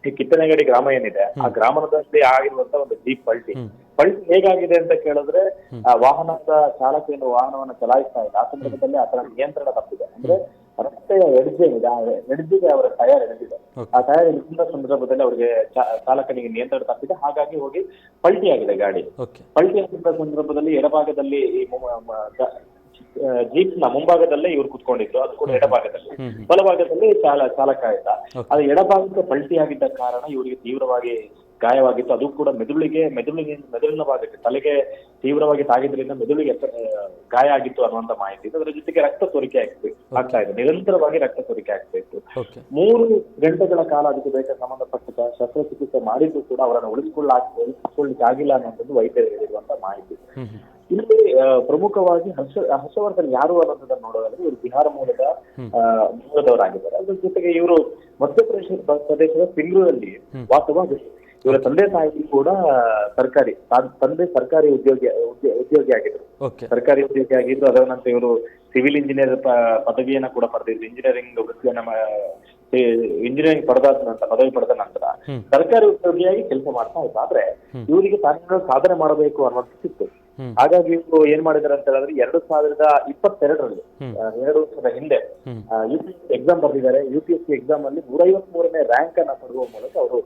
ಈ ಕಿತ್ತನೆಗಡಿ ಗ್ರಾಮ ಏನಿದೆ ಆ ಗ್ರಾಮದಲ್ಲಿ ಆಗಿರುವಂತ ಒಂದು ಜೀಪ್ ಪಲ್ಟಿ ಪಲ್ಟಿ ಹೇಗಾಗಿದೆ ಅಂತ ಕೇಳಿದ್ರೆ ಆ ವಾಹನದ ಚಾಲಕ ಏನು ವಾಹನವನ್ನು ಚಲಾಯಿಸ್ತಾ ಇದೆ ಆ ಸಂದರ್ಭದಲ್ಲಿ ಆತನ ನಿಯಂತ್ರಣ ತಪ್ಪಿದೆ. ಅಂದ್ರೆ ರಸ್ತೆಯ ಎಡ್ಜೆ ಇದೆ ಆ ಎಡ್ಜಿಗೆ ಅವರ ಟಯರ್ ಎಳೆದಿದೆ ಆ ಟಯರ್ ಎಳೆದ ಸಂದರ್ಭದಲ್ಲಿ ಅವರಿಗೆ ಚಾಲಕನಿಗೆ ನಿಯಂತ್ರಣ ತಪ್ಪಿದೆ. ಹಾಗಾಗಿ ಹೋಗಿ ಪಲ್ಟಿ ಆಗಿದೆ ಗಾಡಿ ಪಲ್ಟಿ ಆಗಿದ್ದ ಸಂದರ್ಭದಲ್ಲಿ ಎಡಭಾಗದಲ್ಲಿ ಈ ಮು- ಮ- ಗ- ಜೀಪ್ನ ಮುಂಭಾಗದಲ್ಲೇ ಇವ್ರು ಕುತ್ಕೊಂಡಿದ್ರು. ಅದು ಕೂಡ ಎಡಭಾಗದಲ್ಲಿ. ಬಲಭಾಗದಲ್ಲಿ ಚಾಲ ಚಾಲಕ ಇದ್ದ ಅದು ಎಡಭಾಗಕ್ಕೆ ಪಲ್ಟಿ ಆಗಿದ್ದ ಕಾರಣ ಇವರಿಗೆ ತೀವ್ರವಾಗಿ ಗಾಯವಾಗಿತ್ತು. ಅದು ಕೂಡ ಮೆದುಳಿಗೆ ಮೆದುಳಿಗೆ ಮೆದುಳಿನ ಭಾಗಕ್ಕೆ ತಲೆಗೆ ತೀವ್ರವಾಗಿ ತಾಗಿದ್ರಿಂದ ಮೆದುಳಿಗೆ ಗಾಯ ಆಗಿತ್ತು ಅನ್ನುವಂತ ಮಾಹಿತಿ ಇದೆ ಅದರ ಜೊತೆಗೆ ರಕ್ತ ಸೋರಿಕೆ ಆಗ್ತಿತ್ತು ಆಗ್ತಾ ಇದೆ. ನಿರಂತರವಾಗಿ ರಕ್ತ ಸೋರಿಕೆ ಆಗ್ತಾ ಇತ್ತು. ಮೂರು ಗಂಟೆಗಳ ಕಾಲ ಅದಕ್ಕೆ ಬೇಕಾದ ಸಂಬಂಧಪಟ್ಟ ಶಸ್ತ್ರಚಿಕಿತ್ಸೆ ಮಾಡಿದ್ರು ಕೂಡ ಅವರನ್ನು ಉಳಿಸ್ಕೊಳ್ಳ ಉಳಿಸ್ಕೊಳ್ಳಿಕ್ಕೆ ಆಗಿಲ್ಲ ಅನ್ನೋದು ವೈದ್ಯರು ಹೇಳಿರುವಂತ ಮಾಹಿತಿ. ಇಲ್ಲಿ ಪ್ರಮುಖವಾಗಿ ಹರ್ಷ ಹರ್ಷವರ್ಧನ್ ಯಾರು ಅನ್ನೋದನ್ನ ನೋಡೋದಾದ್ರೆ ಇವರು ಬಿಹಾರ ಮೂಲದ ಮೂಲದವರಾಗಿದ್ದಾರೆ. ಅದ್ರ ಜೊತೆಗೆ ಇವರು ಮಧ್ಯಪ್ರದೇಶ ಪ್ರದೇಶದ ಸಿಂಗ್ರೂರಲ್ಲಿ ವಾಸವಾಗಿ ಇವರ ತಂದೆ ತಾಯಿ ಕೂಡ ಸರ್ಕಾರಿ ತಂದೆ ಸರ್ಕಾರಿ ಉದ್ಯೋಗಿ ಉದ್ಯ- ಉದ್ಯೋಗಿ ಆಗಿದ್ರು ಸರ್ಕಾರಿ ಉದ್ಯೋಗಿ ಆಗಿದ್ರು ಅದರ ನಂತರ ಇವರು ಸಿವಿಲ್ ಇಂಜಿನಿಯರ್ ಪದವಿಯನ್ನ ಕೂಡ ಪಡೆದಿದ್ರು. ಇಂಜಿನಿಯರಿಂಗ್ ವೃತ್ತಿಯನ್ನ ಇಂಜಿನಿಯರಿಂಗ್ ಪಡೆದಾದ ನಂತರ ಪದವಿ ಪಡೆದ ನಂತರ ಸರ್ಕಾರಿ ಉದ್ಯೋಗಿಯಾಗಿ ಕೆಲಸ ಮಾಡ್ತಾ ಇದ್ದಾದ್ರೆ ಆದ್ರೆ ಇವರಿಗೆ ತಾನೇ ಸಾಧನೆ ಮಾಡಬೇಕು ಅನ್ನೋದು ಸಿಕ್ತು. ಹಾಗಾಗಿ ಇವರು ಏನ್ ಮಾಡಿದಾರೆ ಅಂತ ಹೇಳಿದ್ರೆ ಎರಡು ಸಾವಿರದ ಇಪ್ಪತ್ತೆರಡರಲ್ಲಿ ಎರಡು ವರ್ಷದ ಹಿಂದೆ ಯು ಪಿ ಎಸ್ ಎಕ್ಸಾಮ್ ಬರೆದಿದ್ದಾರೆ. U P S C exam ಅಲ್ಲಿ ನೂರ ಮೂರನೇ ರ್ಯಾಂಕ್ ಅನ್ನ ಪಡೆಯುವ ಮೂಲಕ ಅವರು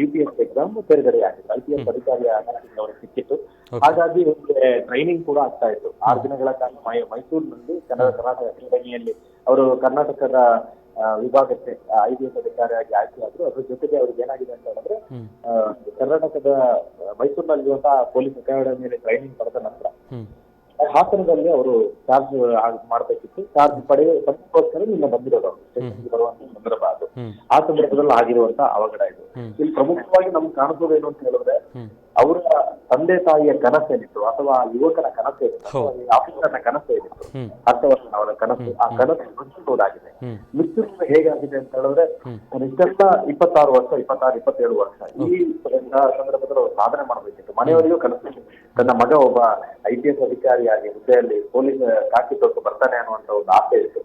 ಯು ಪಿ ಎಸ್ ಎಕ್ಸಾಮ್ ತೆರೆಗಡೆ ಆಗಿದ್ರು ಐ ಪಿ ಎಸ್ ಅಧಿಕಾರಿ ಅವರಿಗೆ ಸಿಕ್ಕಿತ್ತು. ಹಾಗಾಗಿ ಇವರಿಗೆ ಟ್ರೈನಿಂಗ್ ಕೂಡ ಆಗ್ತಾ ಇತ್ತು. ಆರು ದಿನಗಳ ಕಾಲ ಮೈಸೂರಿನಲ್ಲಿ ಕನ್ನಡ ಕರ್ನಾಟಕ ಅಕಾಡೆಮಿಯಲ್ಲಿ ಅವರು ಕರ್ನಾಟಕದ ವಿಭಾಗಕ್ಕೆ ಐ ಬಿ ಎಸ್ ಅಧಿಕಾರಿಯಾಗಿ ಆಯ್ಕೆಯಾದ್ರು ಅದ್ರ ಜೊತೆಗೆ ಅವ್ರಿಗೆ ಏನಾಗಿದೆ ಅಂತ ಹೇಳಿದ್ರೆ ಕರ್ನಾಟಕದ ಮೈಸೂರಿನಲ್ಲಿರುವಂತಹ ಪೊಲೀಸ್ ಅಕಾಡೆಮಿಯಲ್ಲಿ ಟ್ರೈನಿಂಗ್ ಪಡೆದ ನಂತರ ಹಾಸನದಲ್ಲಿ ಅವರು ಚಾರ್ಜ್ ಮಾಡಬೇಕಿತ್ತು. ಚಾರ್ಜ್ ಪಡೆಯ ಪಡೆಯೋಸ್ಕರ ನಿನ್ನ ಬಂದಿರೋದು ಅವರು. ಬರುವಂತ ಸಂದರ್ಭ ಅದು. ಆ ಸಂದರ್ಭದಲ್ಲಿ ಆಗಿರುವಂತ ಅವಘಡ ಇದು. ಇಲ್ಲಿ ಪ್ರಮುಖವಾಗಿ ನಮ್ಗೆ ಕಾಣಿಸೋದೇನು ಅಂತ ಹೇಳಿದ್ರೆ ಅವರ ತಂದೆ ತಾಯಿಯ ಕನಸೇನಿತ್ತು ಅಥವಾ ಯುವಕನ ಕನಸೇನಿತ್ತು ಆಫೀಸರ್ನ ಕನಸೇನಿತ್ತು ವರ್ಷ ಅವರ ಕನಸು ಆ ಕನಸು ಮುಚ್ಚಿಸುವುದಾಗಿದೆ ಮುಚ್ಚಿರುವುದು ಹೇಗಾಗಿದೆ ಅಂತ ಹೇಳಿದ್ರೆ ಇಷ್ಟೆಲ್ಲ ಇಪ್ಪತ್ತಾರು ವರ್ಷ ಇಪ್ಪತ್ತಾರು ಇಪ್ಪತ್ತೇಳು ವರ್ಷ. ಈ ಸಂದರ್ಭದಲ್ಲಿ ಅವರು ಸಾಧನೆ ಮಾಡಬೇಕಿತ್ತು. ಮನೆಯವರಿಗೂ ಕನಸು ತನ್ನ ಮಗ ಒಬ್ಬ ಐ ಪಿ ಎಸ್ ಅಧಿಕಾರಿಯಾಗಿ ಹುದ್ದೆಯಲ್ಲಿ ಪೊಲೀಸ್ ಕಾಕಿ ತೊಟ್ಟು ಬರ್ತಾನೆ ಅನ್ನುವಂತ ಒಂದು ಆಸೆ ಇತ್ತು.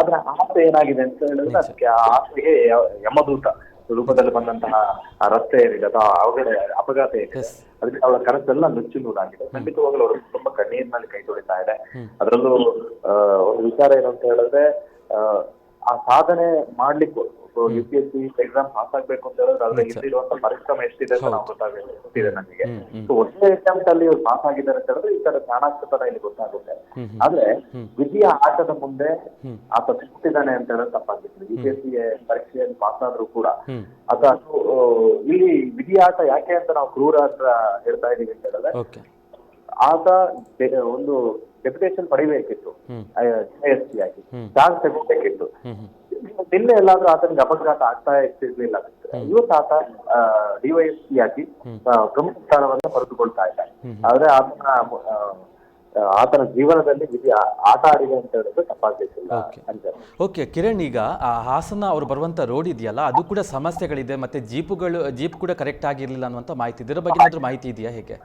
ಆದ್ರೆ ಆಸೆ ಏನಾಗಿದೆ ಅಂತ ಹೇಳಿದ್ರೆ ಅದಕ್ಕೆ ಆ ಆಸೆಗೆ ಯಮದೂತ. ರೂಪದಲ್ಲಿ ಬಂದಂತಹ ಆ ರಸ್ತೆ ಏನಿದೆ ಅಥವಾ ಅವಘಡ ಅಪಘಾತ ಏನಿದೆ ಅದಕ್ಕೆ ಅವಳ ಕನಸೆಲ್ಲ ನುಚ್ಚು ನೂರಾಗಿದೆ. ಖಂಡಿತವಾಗ್ಲೂ ಅವರು ತುಂಬಾ ಕಣ್ಣೀರಿನಲ್ಲಿ ಕೈ ತೊಳಿತಾ ಇದೆ. ಅದರಲ್ಲೂ ಒಂದು ವಿಚಾರ ಏನು ಅಂತ ಹೇಳಿದ್ರೆ ಆ ಸಾಧನೆ ಮಾಡ್ಲಿಕ್ಕೆ U P S C exam pass ಆಗ್ಬೇಕು ಅಂತ ಹೇಳಿದ್ರೆ ಅದ್ರ ಹಿಂದಿರುವಂತ ಪರಿಶ್ರಮ ಎಷ್ಟಿದೆ ಅಂತ ನಾವು ಗೊತ್ತಾಗುತ್ತಿದೆ ಗೊತ್ತಿದೆ ನನಗೆ So, ಒಂದೇ ಅಟೆಂಪ್ಟ್ ಅಲ್ಲಿ ಇವ್ರು ಪಾಸ್ ಆಗಿದ್ದಾರೆ ಅಂತ ಹೇಳಿದ್ರೆ ಈ ತರ ಜ್ಞಾನಾಸ್ಪದ ಇಲ್ಲಿ ಗೊತ್ತಾಗುತ್ತೆ. ಆದ್ರೆ ವಿಧಿಯ ಆಟದ ಮುಂದೆ ಆತ ಸಿಕ್ತಿದ್ದಾನೆ ಅಂತ ಹೇಳಿದ್ರೆ ತಪ್ಪಾಗ್ತಿತ್ತು ಯು ಪಿ ಎಸ್ ಸಿ ಪರೀಕ್ಷೆಯಲ್ಲಿ ಪಾಸ್ ಆದ್ರೂ ಕೂಡ ಆತ ಅದು, ಇಲ್ಲಿ ವಿಧಿ ಆಟ ಯಾಕೆ ಅಂತ ನಾವು ಕ್ರೂರ ಅಂತ ಹೇಳ್ತಾ ಇದೀವಿ ಅಂತ ಹೇಳಿದ್ರೆ ಆತ ಒಂದು ಡೆಪ್ಯುಟೇಷನ್ ಪಡಿಬೇಕಿತ್ತು. ಎಸ್ ಸಿ ಆಗಿ. ಚಾನ್ಸ್ ತಗೋಬೇಕಿತ್ತು ನಿನ್ನೆ ಎಲ್ಲಾದ್ರೂ ಆತನಿಗೆ ಅಪಘಾತ ಆಗ್ತಾ ಇರ್ತಿರ್ಲಿಲ್ಲ. ಇವತ್ತು ಆತ ಡಿವೈಎಸ್ಪಿ ಆಗಿ ಪ್ರಮುಖ ಸ್ಥಾನವನ್ನ ಪಡೆದುಕೊಳ್ತಾ ಇದ್ದಾರೆ. ಆದ್ರೆ ಆತನ ಆತನ ಜೀವನದಲ್ಲಿ ವಿಧಿ ಆಟ ಆಡಿದೆ ಅಂತ ಹೇಳಿದ್ರೆ ತಪ್ಪಾಗ್ಲಿಕ್ಕಿಲ್ಲ ಅಂತ ಓಕೆ ಕಿರಣ್ ಈಗ ಆ ಹಾಸನ ಅವ್ರು ಬರುವಂತ ರೋಡ್ ಇದೆಯಲ್ಲ ಅದು ಕೂಡ ಸಮಸ್ಯೆಗಳಿದೆ ಮತ್ತೆ ಜೀಪುಗಳು ಜೀಪ್ ಕೂಡ ಕರೆಕ್ಟ್ ಆಗಿರ್ಲಿಲ್ಲ ಅನ್ನುವಂತ ಮಾಹಿತಿ ಇದರ ಬಗ್ಗೆ ಏನಾದ್ರೂ ಮಾಹಿತಿ ಇದೆಯಾ ಹೇಗೆ?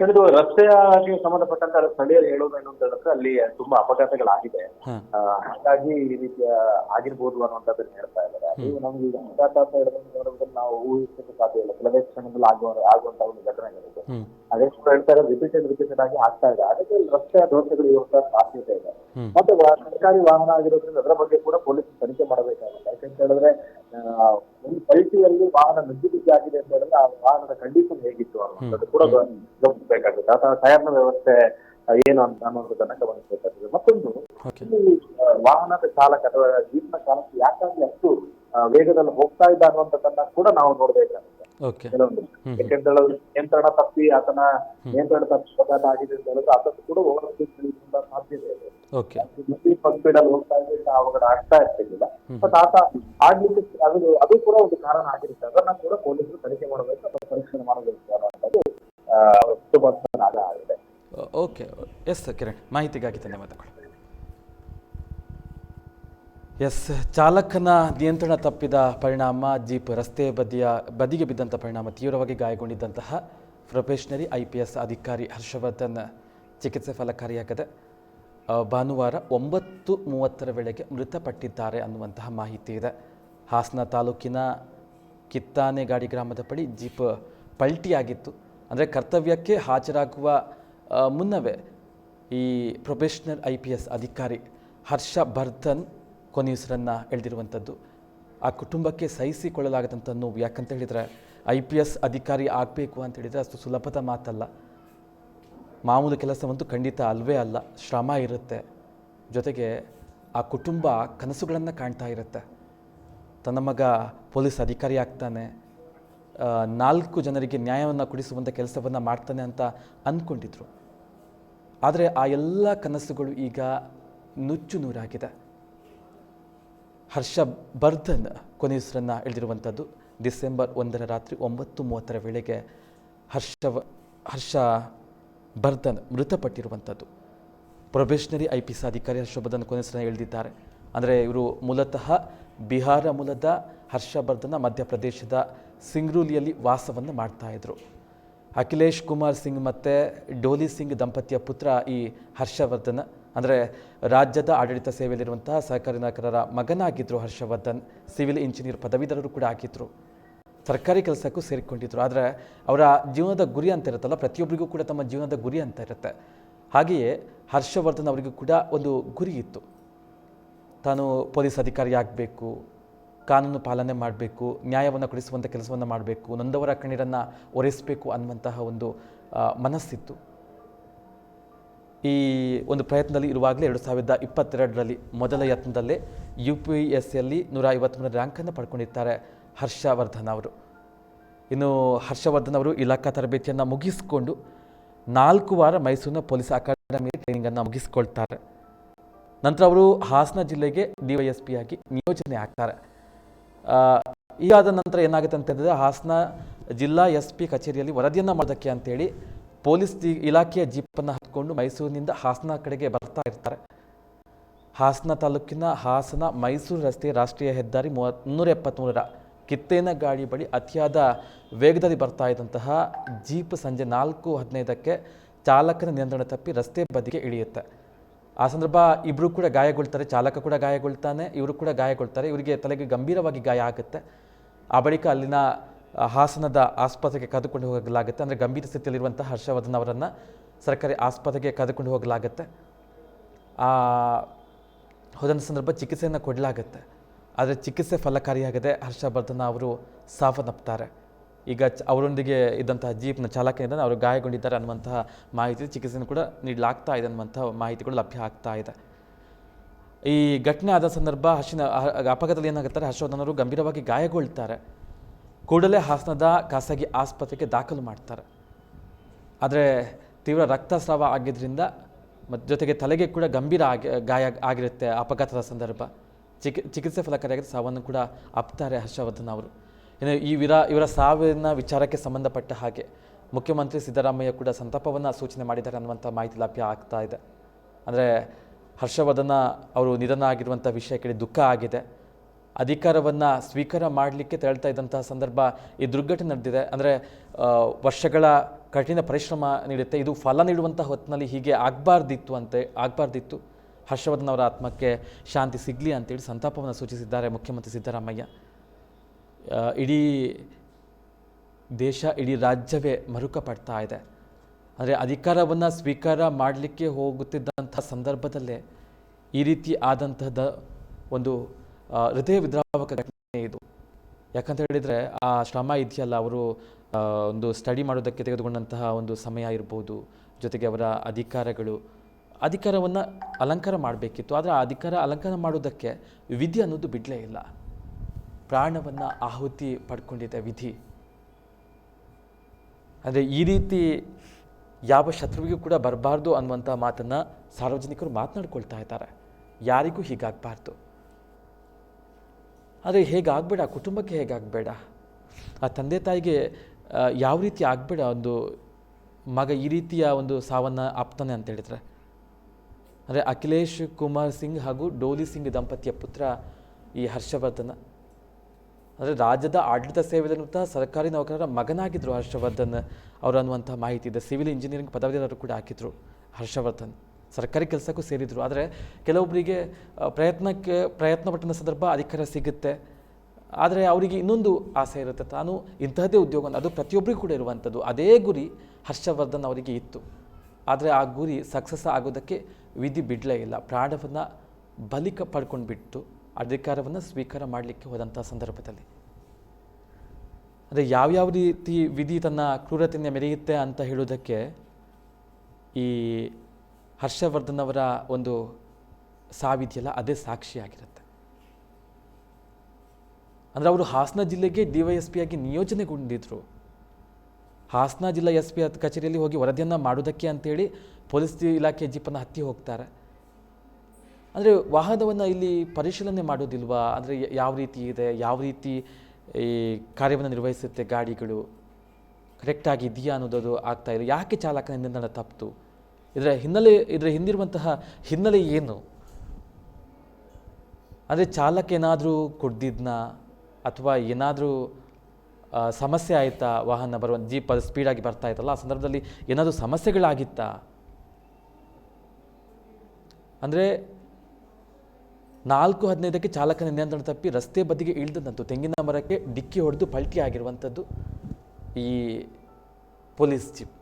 ಇದು ರಸ್ತೆಗೆ ಸಂಬಂಧಪಟ್ಟಂತ ಸ್ಥಳೀಯರು ಹೇಳೋದೇನು ಅಂತ ಹೇಳಿದ್ರೆ ಅಲ್ಲಿ ತುಂಬಾ ಅಪಘಾತಗಳಾಗಿದೆ. ಆ, ಹಾಗಾಗಿ ಈ ರೀತಿಯ ಆಗಿರ್ಬೋದು ಅನ್ನುವಂಥದ್ದನ್ನ ಹೇಳ್ತಾ ಇದ್ದಾರೆ. ಅದು ನಮ್ಗೆ ಈಗ ಅಪಘಾತ ಅಂತ ಹೇಳಿದ್ರೆ ನಾವು ಊಹಿಸಲಿಕ್ಕೆ ಸಾಧ್ಯ ಇಲ್ಲ. ಕೆಲವೇ ಕ್ಷಣದಲ್ಲಿ ಆಗುವ ಆಗುವಂತ ಒಂದು ಘಟನೆಗಳಿದೆ ಹ್ಮ್. ಅದೇ ಕೂಡ ಹೇಳ್ತಾ ಇರೋದು ರಿಪೀಟೆಡ್ ರಿಪೀಟೆಡ್ ಆಗಿ ಆಗ್ತಾ ಇದೆ. ಅದಕ್ಕೆ ರಸ್ತೆ ರಸ್ತೆಯ ದೋಷಗಳು ಇರುವಂತಹ ಸಾಧ್ಯತೆ ಇದೆ. ಹ್ಮ್. ಮತ್ತೆ ವಾ- ಸರ್ಕಾರಿ ವಾಹನ ಆಗಿರೋದ್ರಿಂದ ಅದರ ಬಗ್ಗೆ ಕೂಡ ಪೊಲೀಸ್ ತನಿಖೆ ಮಾಡಬೇಕಾಗುತ್ತೆ. ಯಾಕಂತ ಹೇಳಿದ್ರೆ ಒಂದು ಪಲ್ಟಿಯಲ್ಲಿ ವಾಹನ ನುಗ್ಗಿ ನುಗ್ಗಿ ಆಗಿದೆ ಅಂತ ಹೇಳಿದ್ರೆ ಆ ವಾಹನದ ಕಂಡೀಷನ್ ಹೇಗಿತ್ತು ಅನ್ನೋದು ಕೂಡ ಗಮನಿಸಬೇಕಾಗುತ್ತೆ. ಅಥವಾ ಟೈರ್ನ ವ್ಯವಸ್ಥೆ ಏನು ಅಂತ ಅನ್ನೋದನ್ನ ಗಮನಿಸಬೇಕಾಗುತ್ತೆ ಮತ್ತೊಂದು ವಾಹನದ ಚಾಲಕ ಅಥವಾ ಜೀಪ್ನ ಚಾಲಕ ಯಾಕಾಗಿ ಅಷ್ಟು ವೇಗದಲ್ಲಿ ಹೋಗ್ತಾ ಇದ್ದ ಅನ್ನುವಂಥದ್ದನ್ನ ಕೂಡ ನಾವು ನೋಡ್ಬೇಕಾಗುತ್ತೆ. ಕೆಲವೊಂದು ಯಾಕೆಂದ್ರೆ ನಿಯಂತ್ರಣ ತಪ್ಪಿ ಆತನ ನಿಯಂತ್ರಣ ತಪ್ಪಿ ಆಗಿದೆ ಅಂತ ಹೇಳಿದ್ರೆ ಆತನ ಕೂಡ ಓವರ್ ಸ್ಪೀಡ್ ಸಾಧ್ಯತೆ ಇದೆ. ಫಸ್ಟ್ ಸ್ಪೀಡ್ ಅಲ್ಲಿ ಹೋಗ್ತಾ ಇದ್ರೆ ಅವಾಗ ಆಗ್ತಾ ಇರ್ತಿರ್ಲಿಲ್ಲ. ಬಟ್ ಆತ ಆಗ್ಲಿಕ್ಕೆ ಅದು ಅದು ಕೂಡ ಒಂದು ಕಾರಣ ಆಗಿರುತ್ತೆ. ಅದನ್ನ ಕೂಡ ಪೊಲೀಸರು ತನಿಖೆ ಮಾಡಬೇಕು ಅಥವಾ ಪರೀಕ್ಷೆ ಮಾಡಬೇಕು ಅನ್ನೋದು ಆಗ ಆಗಿದೆ. ಓಕೆ. ಎಸ್ ಕಿರಣ್. ಮಾಹಿತಿಗಾಗಿ ಧನ್ಯವಾದಗಳು. ಎಸ್ ಚಾಲಕನ ನಿಯಂತ್ರಣ ತಪ್ಪಿದ ಪರಿಣಾಮ ಜೀಪ್ ರಸ್ತೆ ಬದಿಯ ಬದಿಗೆ ಬಿದ್ದಂಥ ಪರಿಣಾಮ ತೀವ್ರವಾಗಿ ಗಾಯಗೊಂಡಿದ್ದಂತಹ ಪ್ರೊಫೆಷನರಿ ಐ ಪಿ ಎಸ್ ಅಧಿಕಾರಿ ಹರ್ಷವರ್ಧನ್ ಚಿಕಿತ್ಸೆ ಫಲಕಾರಿಯಾಗದೆ ಭಾನುವಾರ ಒಂಬತ್ತು ಮೂವತ್ತರ ವೇಳೆಗೆ ಮೃತಪಟ್ಟಿದ್ದಾರೆ ಅನ್ನುವಂತಹ ಮಾಹಿತಿ ಇದೆ. ಹಾಸನ ತಾಲೂಕಿನ ಕಿತ್ತಾನೆಗಾಡಿ ಗ್ರಾಮದ ಬಳಿ ಜೀಪ್ ಪಲ್ಟಿಯಾಗಿತ್ತು. ಅಂದರೆ ಕರ್ತವ್ಯಕ್ಕೆ ಹಾಜರಾಗುವ ಮುನ್ನವೇ ಈ ಪ್ರೊಫೆಷನಲ್ ಐ ಪಿ ಎಸ್ ಅಧಿಕಾರಿ ಹರ್ಷ ಬರ್ಧನ್ ಕೊನೆಯುಸರನ್ನು ಎಳೆದಿರುವಂಥದ್ದು. ಆ ಕುಟುಂಬಕ್ಕೆ ಸಹಿಸಿಕೊಳ್ಳಲಾಗದಂಥ ನೋವು ಯಾಕಂತ ಹೇಳಿದರೆ, ಐ ಪಿ ಎಸ್ ಅಧಿಕಾರಿ ಆಗಬೇಕು ಅಂತ ಹೇಳಿದರೆ ಅಷ್ಟು ಸುಲಭದ ಮಾತಲ್ಲ. ಮಾಮೂಲು ಕೆಲಸವಂತೂ ಖಂಡಿತ ಅಲ್ವೇ ಅಲ್ಲ, ಶ್ರಮ ಇರುತ್ತೆ. ಜೊತೆಗೆ ಆ ಕುಟುಂಬ ಕನಸುಗಳನ್ನು ಕಾಣ್ತಾ ಇರುತ್ತೆ. ತನ್ನ ಮಗ ಪೊಲೀಸ್ ಅಧಿಕಾರಿ ಆಗ್ತಾನೆ ನಾಲ್ಕು ಜನರಿಗೆ ನ್ಯಾಯವನ್ನು ಕೊಡಿಸುವಂಥ ಕೆಲಸವನ್ನು ಮಾಡ್ತಾನೆ ಅಂತ ಅಂದ್ಕೊಂಡಿದ್ರು ಆದರೆ ಆ ಎಲ್ಲ ಕನಸುಗಳು ಈಗ ನುಚ್ಚು ನೂರಾಗಿದೆ. ಹರ್ಷ ಬರ್ಧನ್ ಕೊನೆಯುಸರನ್ನು ಎಳೆದಿರುವಂಥದ್ದು ಡಿಸೆಂಬರ್ ಒಂದರ ರಾತ್ರಿ ಒಂಬತ್ತು ಮೂವತ್ತರ ವೇಳೆಗೆ ಹರ್ಷ ಹರ್ಷ ಬರ್ಧನ್ ಮೃತಪಟ್ಟಿರುವಂಥದ್ದು. ಪ್ರೊಬೆಷನರಿ ಐ ಪಿ ಎಸ್ ಅಧಿಕಾರಿ ಹರ್ಷವರ್ಧನ್ ಕೊನೆಸರನ್ನು ಎಳೆದಿದ್ದಾರೆ ಅಂದರೆ ಇವರು ಮೂಲತಃ ಬಿಹಾರ ಮೂಲದ ಹರ್ಷವರ್ಧನ ಮಧ್ಯಪ್ರದೇಶದ ಸಿಂಗ್ರೂಲಿಯಲ್ಲಿ ವಾಸವನ್ನು ಮಾಡ್ತಾ ಇದ್ರು. ಅಖಿಲೇಶ್ ಕುಮಾರ್ ಸಿಂಗ್ ಮತ್ತು ಡೋಲಿ ಸಿಂಗ್ ದಂಪತಿಯ ಪುತ್ರ ಈ ಹರ್ಷವರ್ಧನ್. ಅಂದರೆ ರಾಜ್ಯದ ಆಡಳಿತ ಸೇವೆಯಲ್ಲಿರುವಂತಹ ಸಹಕಾರಿ ನಾಯಕರ ಮಗನಾಗಿದ್ದರು ಹರ್ಷವರ್ಧನ್. ಸಿವಿಲ್ ಇಂಜಿನಿಯರ್ ಪದವೀಧರರು ಕೂಡ ಆಗಿದ್ದರು ಸರ್ಕಾರಿ ಕೆಲಸಕ್ಕೂ ಸೇರಿಕೊಂಡಿದ್ರು. ಆದರೆ ಅವರ ಜೀವನದ ಗುರಿ ಅಂತ ಇರುತ್ತಲ್ಲ, ಪ್ರತಿಯೊಬ್ಬರಿಗೂ ಕೂಡ ತಮ್ಮ ಜೀವನದ ಗುರಿ ಅಂತ ಇರುತ್ತೆ. ಹಾಗೆಯೇ ಹರ್ಷವರ್ಧನ್ ಅವರಿಗೂ ಕೂಡ ಒಂದು ಗುರಿ ಇತ್ತು. ತಾನು ಪೊಲೀಸ್ ಅಧಿಕಾರಿ ಆಗಬೇಕು, ಕಾನೂನು ಪಾಲನೆ ಮಾಡಬೇಕು, ನ್ಯಾಯವನ್ನು ಕೊಡಿಸುವಂಥ ಕೆಲಸವನ್ನು ಮಾಡಬೇಕು, ನೊಂದವರ ಕಣ್ಣೀರನ್ನು ಒರೆಸಬೇಕು ಅನ್ನುವಂತಹ ಒಂದು ಮನಸ್ಸಿತ್ತು. ಈ ಒಂದು ಪ್ರಯತ್ನದಲ್ಲಿ ಇರುವಾಗಲೇ ಎರಡು ಸಾವಿರದ ಇಪ್ಪತ್ತೆರಡರಲ್ಲಿ ಮೊದಲ ಯತ್ನದಲ್ಲೇ ಯು ಪಿ ಎಸ್ ಸಿಯಲ್ಲಿ ನೂರ ಐವತ್ತ್ಮೂರರ ರ್ಯಾಂಕನ್ನು ಪಡ್ಕೊಂಡಿರ್ತಾರೆ. ಹರ್ಷವರ್ಧನ್ ಅವರು. ಇನ್ನು ಹರ್ಷವರ್ಧನ್ ಅವರು ಇಲಾಖಾ ತರಬೇತಿಯನ್ನು ಮುಗಿಸಿಕೊಂಡು ನಾಲ್ಕು ವಾರ ಮೈಸೂರಿನ ಪೊಲೀಸ್ ಅಕಾಡೆಮಿ ಟ್ರೈನಿಂಗನ್ನು ಮುಗಿಸ್ಕೊಳ್ತಾರೆ. ನಂತರ ಅವರು ಹಾಸನ ಜಿಲ್ಲೆಗೆ ಡಿ ವೈ ಎಸ್ ಪಿ ಆಗಿ ನಿಯೋಜನೆ ಆಗ್ತಾರೆ. ಈ ಆದ ನಂತರ ಏನಾಗುತ್ತೆ ಅಂತ ಹೇಳಿದ್ರೆ ಹಾಸನ ಜಿಲ್ಲಾ ಎಸ್ ಪಿ ಕಚೇರಿಯಲ್ಲಿ ವರದಿಯನ್ನು ಮಾಡೋದಕ್ಕೆ ಅಂತೇಳಿ ಪೊಲೀಸ್ ಇಲಾಖೆಯ ಜೀಪನ್ನು ಹತ್ಕೊಂಡು ಮೈಸೂರಿನಿಂದ ಹಾಸನ ಕಡೆಗೆ ಬರ್ತಾ ಇರ್ತಾರೆ. ಹಾಸನ ತಾಲೂಕಿನ ಹಾಸನ ಮೈಸೂರು ರಸ್ತೆ ರಾಷ್ಟ್ರೀಯ ಹೆದ್ದಾರಿ ಮೂವತ್ತ್ ಮುನ್ನೂರ ಎಪ್ಪತ್ತ್ಮೂರರ ಕಿತ್ತೇನ ಗಾಡಿ ಬಳಿ ಅತಿಯಾದ ವೇಗದಲ್ಲಿ ಬರ್ತಾ ಇದ್ದಂತಹ ಜೀಪ್ ಸಂಜೆ ನಾಲ್ಕು ಹದಿನೈದಕ್ಕೆ ಚಾಲಕನ ನಿಯಂತ್ರಣ ತಪ್ಪಿ ರಸ್ತೆ ಬದಿಗೆ ಇಳಿಯುತ್ತೆ. ಆ ಸಂದರ್ಭ ಇಬ್ಬರು ಕೂಡ ಗಾಯಗೊಳ್ತಾರೆ, ಚಾಲಕ ಕೂಡ ಗಾಯಗೊಳ್ತಾನೆ, ಇವರು ಕೂಡ ಗಾಯಗೊಳ್ತಾರೆ, ಇವರಿಗೆ ತಲೆಗೆ ಗಂಭೀರವಾಗಿ ಗಾಯ ಆಗುತ್ತೆ. ಆ ಬಳಿಕ ಅಲ್ಲಿನ ಹಾಸನದ ಆಸ್ಪತ್ರೆಗೆ ಕರೆದುಕೊಂಡು ಹೋಗಲಾಗುತ್ತೆ. ಅಂದರೆ ಗಂಭೀರ ಸ್ಥಿತಿಯಲ್ಲಿರುವಂಥ ಹರ್ಷವರ್ಧನ್ ಅವರನ್ನು ಸರ್ಕಾರಿ ಆಸ್ಪತ್ರೆಗೆ ಕರೆದುಕೊಂಡು ಹೋಗಲಾಗುತ್ತೆ. ಹೋದಂಥ ಸಂದರ್ಭ ಚಿಕಿತ್ಸೆಯನ್ನು ಕೊಡಲಾಗುತ್ತೆ. ಆದರೆ ಚಿಕಿತ್ಸೆ ಫಲಕಾರಿಯಾಗದೆ ಹರ್ಷವರ್ಧನ ಅವರು ಸಾವನ್ನಪ್ಪುತ್ತಾರೆ ಈಗ ಅವರೊಂದಿಗೆ ಇದ್ದಂತಹ ಜೀಪ್ನ ಚಾಲಕನಿಂದ ಅವರು ಗಾಯಗೊಂಡಿದ್ದಾರೆ ಅನ್ನುವಂತಹ ಮಾಹಿತಿ ಚಿಕಿತ್ಸೆಯನ್ನು ಕೂಡ ನೀಡಲಾಗ್ತಾ ಇದೆ ಅನ್ನುವಂಥ ಮಾಹಿತಿಗಳು ಲಭ್ಯ ಆಗ್ತಾ ಇದೆ. ಈ ಘಟನೆ ಆದ ಸಂದರ್ಭ ಹರ್ಷಿನ ಅಪಘಾತದಲ್ಲಿ ಏನಾಗುತ್ತಾರೆ? ಹರ್ಷವರ್ಧನ್ ಅವರು ಗಂಭೀರವಾಗಿ ಗಾಯಗೊಳ್ತಾರೆ. ಕೂಡಲೇ ಹಾಸನದ ಖಾಸಗಿ ಆಸ್ಪತ್ರೆಗೆ ದಾಖಲು ಮಾಡ್ತಾರೆ. ಆದರೆ ತೀವ್ರ ರಕ್ತಸ್ರಾವ ಆಗಿದ್ದರಿಂದ ಮತ್ತು ಜೊತೆಗೆ ತಲೆಗೆ ಕೂಡ ಗಂಭೀರ ಆಗಿ, ಗಾಯ ಆಗಿರುತ್ತೆ ಅಪಘಾತದ ಸಂದರ್ಭ. ಚಿಕಿ, ಚಿಕಿತ್ಸೆ ಫಲಕಾರಿಯಾಗಿ ಸಾವನ್ನು ಕೂಡ ಅಪ್ತಾರೆ ಹರ್ಷವರ್ಧನ್ ಅವರು. ಇನ್ನು ಈ ವಿರ, ಇವರ ಸಾವಿನ ವಿಚಾರಕ್ಕೆ ಸಂಬಂಧಪಟ್ಟ ಹಾಗೆ ಮುಖ್ಯಮಂತ್ರಿ ಸಿದ್ದರಾಮಯ್ಯ ಕೂಡ ಸಂತಾಪವನ್ನು ಸೂಚನೆ ಮಾಡಿದ್ದಾರೆ ಅನ್ನುವಂಥ ಮಾಹಿತಿ ಲಭ್ಯ ಆಗ್ತಾ ಇದೆ. ಅಂದರೆ ಹರ್ಷವರ್ಧನ ಅವರು ನಿಧನ ಆಗಿರುವಂಥ ವಿಷಯ ಕೇಳಿ ದುಃಖ ಆಗಿದೆ. ಅಧಿಕಾರವನ್ನು ಸ್ವೀಕಾರ ಮಾಡಲಿಕ್ಕೆ ತೆರಳ್ತಾ ಇದ್ದಂತಹ ಸಂದರ್ಭ ಈ ದುರ್ಘಟನೆ ನಡೆದಿದೆ. ಅಂದರೆ ವರ್ಷಗಳ ಕಠಿಣ ಪರಿಶ್ರಮ ನೀಡುತ್ತೆ. ಇದು ಫಲ ನೀಡುವಂಥ ಹೊತ್ತಿನಲ್ಲಿ ಹೀಗೆ ಆಗಬಾರ್ದಿತ್ತು ಅಂತೆ, ಆಗಬಾರ್ದಿತ್ತು. ಹರ್ಷವರ್ಧನ್ ಆತ್ಮಕ್ಕೆ ಶಾಂತಿ ಸಿಗಲಿ ಅಂತೇಳಿ ಸಂತಾಪವನ್ನು ಸೂಚಿಸಿದ್ದಾರೆ ಮುಖ್ಯಮಂತ್ರಿ ಸಿದ್ದರಾಮಯ್ಯ. ಇಡೀ ದೇಶ, ಇಡೀ ರಾಜ್ಯವೇ ಮರುಕ ಪಡ್ತಾ ಇದೆ. ಅಂದರೆ ಅಧಿಕಾರವನ್ನು ಸ್ವೀಕಾರ ಮಾಡಲಿಕ್ಕೆ ಹೋಗುತ್ತಿದ್ದಂಥ ಸಂದರ್ಭದಲ್ಲೇ ಈ ರೀತಿ ಆದಂತಹದ ಒಂದು ಹೃದಯ ವಿದ್ರಾವಕ ಘಟನೆ ಇದು. ಯಾಕಂತ ಹೇಳಿದರೆ ಆ ಶ್ರಮ ಇದೆಯಲ್ಲ, ಅವರು ಒಂದು ಸ್ಟಡಿ ಮಾಡೋದಕ್ಕೆ ತೆಗೆದುಕೊಂಡಂತಹ ಒಂದು ಸಮಯ ಇರ್ಬೋದು, ಜೊತೆಗೆ ಅವರ ಅಧಿಕಾರಗಳು ಅಧಿಕಾರವನ್ನು ಅಲಂಕಾರ ಮಾಡಬೇಕಿತ್ತು. ಆದರೆ ಆ ಅಧಿಕಾರ ಅಲಂಕಾರ ಮಾಡೋದಕ್ಕೆ ವಿಧಿ ಅನ್ನೋದು ಬಿಡಲೇ ಇಲ್ಲ. ಪ್ರಾಣವನ್ನು ಆಹುತಿ ಪಡ್ಕೊಂಡಿದೆ ವಿಧಿ. ಅಂದರೆ ಈ ರೀತಿ ಯಾವ ಶತ್ರುವಿಗೂ ಕೂಡ ಬರಬಾರ್ದು ಅನ್ನುವಂಥ ಮಾತನ್ನು ಸಾರ್ವಜನಿಕರು ಮಾತನಾಡ್ಕೊಳ್ತಾ ಇದ್ದಾರೆ. ಯಾರಿಗೂ ಹೀಗಾಗಬಾರ್ದು. ಆದರೆ ಹೇಗಾಗಬೇಡ? ಕುಟುಂಬಕ್ಕೆ ಹೇಗಾಗಬೇಡ? ಆ ತಂದೆ ತಾಯಿಗೆ ಯಾವ ರೀತಿ ಆಗಬೇಡ? ಒಂದು ಮಗ ಈ ರೀತಿಯ ಒಂದು ಸಾವನ್ನು ಆಪ್ತಾನೆ ಅಂತ ಹೇಳಿದ್ರೆ ಅಂದರೆ ಅಖಿಲೇಶ್ ಕುಮಾರ್ ಸಿಂಗ್ ಹಾಗೂ ಡೋಲಿ ಸಿಂಗ್ ದಂಪತಿಯ ಪುತ್ರ ಈ ಹರ್ಷವರ್ಧನ. ಅಂದರೆ ರಾಜ್ಯದ ಆಡಳಿತ ಸೇವೆಯಲ್ಲಿರುವಂಥ ಸರ್ಕಾರಿ ನೌಕರರ ಮಗನಾಗಿದ್ದರು ಹರ್ಷವರ್ಧನ್ ಅವರು ಅನ್ನುವಂಥ ಮಾಹಿತಿ ಇದೆ. ಸಿವಿಲ್ ಇಂಜಿನಿಯರಿಂಗ್ ಪದವೀಧರರು ಕೂಡ ಹಾಕಿದ್ರು ಹರ್ಷವರ್ಧನ್. ಸರ್ಕಾರಿ ಕೆಲಸಕ್ಕೂ ಸೇರಿದರು. ಆದರೆ ಕೆಲವೊಬ್ಬರಿಗೆ ಪ್ರಯತ್ನಕ್ಕೆ, ಪ್ರಯತ್ನ ಪಟ್ಟಿನ ಸಂದರ್ಭ ಅಧಿಕಾರ ಸಿಗುತ್ತೆ. ಆದರೆ ಅವರಿಗೆ ಇನ್ನೊಂದು ಆಸೆ ಇರುತ್ತೆ. ತಾನು ಇಂತಹದ್ದೇ ಉದ್ಯೋಗ, ಅದು ಪ್ರತಿಯೊಬ್ಬರಿಗೂ ಕೂಡ ಇರುವಂಥದ್ದು ಅದೇ ಗುರಿ ಹರ್ಷವರ್ಧನ್ ಅವರಿಗೆ ಇತ್ತು. ಆದರೆ ಆ ಗುರಿ ಸಕ್ಸಸ್ ಆಗೋದಕ್ಕೆ ವಿಧಿ ಬಿಡಲೇ ಇಲ್ಲ. ಪ್ರಾಣವನ್ನು ಬಲಿಕ ಪಡ್ಕೊಂಡು ಬಿಟ್ಟು ಅಧಿಕಾರವನ್ನು ಸ್ವೀಕಾರ ಮಾಡಲಿಕ್ಕೆ ಹೋದಂಥ ಸಂದರ್ಭದಲ್ಲಿ. ಅಂದರೆ ಯಾವ್ಯಾವ ರೀತಿ ವಿಧಿ ತನ್ನ ಕ್ರೂರತೆಯನ್ನು ಮೆರೆಯುತ್ತೆ ಅಂತ ಹೇಳೋದಕ್ಕೆ ಈ ಹರ್ಷವರ್ಧನ್ ಅವರ ಒಂದು ಸಾವಿದೆಯಲ್ಲ, ಅದೇ ಸಾಕ್ಷಿಯಾಗಿರುತ್ತೆ ಅಂದರೆ ಅವರು ಹಾಸನ ಜಿಲ್ಲೆಗೆ ಡಿ ವೈ ಎಸ್ ಪಿಯಾಗಿ ನಿಯೋಜನೆಗೊಂಡಿದ್ದರು ಹಾಸನ ಜಿಲ್ಲಾ ಎಸ್ ಪಿ ಕಚೇರಿಯಲ್ಲಿ ಹೋಗಿ ವರದಿಯನ್ನು ಮಾಡೋದಕ್ಕೆ ಅಂತೇಳಿ ಪೊಲೀಸ್ ಇಲಾಖೆ ಜೀಪನ್ನು ಹತ್ತಿ ಹೋಗ್ತಾರೆ. ಅಂದರೆ ವಾಹನವನ್ನು ಇಲ್ಲಿ ಪರಿಶೀಲನೆ ಮಾಡೋದಿಲ್ವಾ ಅಂದರೆ ಯಾವ ರೀತಿ ಇದೆ? ಯಾವ ರೀತಿ ಈ ಕಾರ್ಯವನ್ನು ನಿರ್ವಹಿಸುತ್ತೆ ಗಾಡಿಗಳು? ಕರೆಕ್ಟಾಗಿ ಇದೆಯಾ ಅನ್ನೋದು ಆಗ್ತಾ ಇದೆ ಯಾಕೆ ಚಾಲಕನ ನಿಂದಣ ತಪ್ಪಿತು ಇದರ ಹಿನ್ನೆಲೆ, ಇದರ ಹಿಂದಿರುವಂತಹ ಹಿನ್ನೆಲೆ ಏನು? ಅಂದರೆ ಚಾಲಕ ಏನಾದರೂ ಕುಡ್ದಿದ್ನಾ? ಅಥವಾ ಏನಾದರೂ ಸಮಸ್ಯೆ ಆಯಿತಾ? ವಾಹನ ಬರುವ ಜೀಪ್ ಅದು ಸ್ಪೀಡಾಗಿ ಬರ್ತಾ ಇತ್ತಲ್ಲ, ಆ ಸಂದರ್ಭದಲ್ಲಿ ಏನಾದರೂ ಸಮಸ್ಯೆಗಳಾಗಿತ್ತಾ? ಅಂದರೆ ನಾಲ್ಕು ಹದಿನೈದಕ್ಕೆ ಚಾಲಕನ ನಿಯಂತ್ರಣ ತಪ್ಪಿ ರಸ್ತೆ ಬದಿಗೆ ಇಳಿದಂತು ತೆಂಗಿನ ಮರಕ್ಕೆ ಡಿಕ್ಕಿ ಹೊಡೆದು ಪಲ್ಟಿ ಆಗಿರುವಂಥದ್ದು ಈ ಪೊಲೀಸ್ ಜೀಪ್.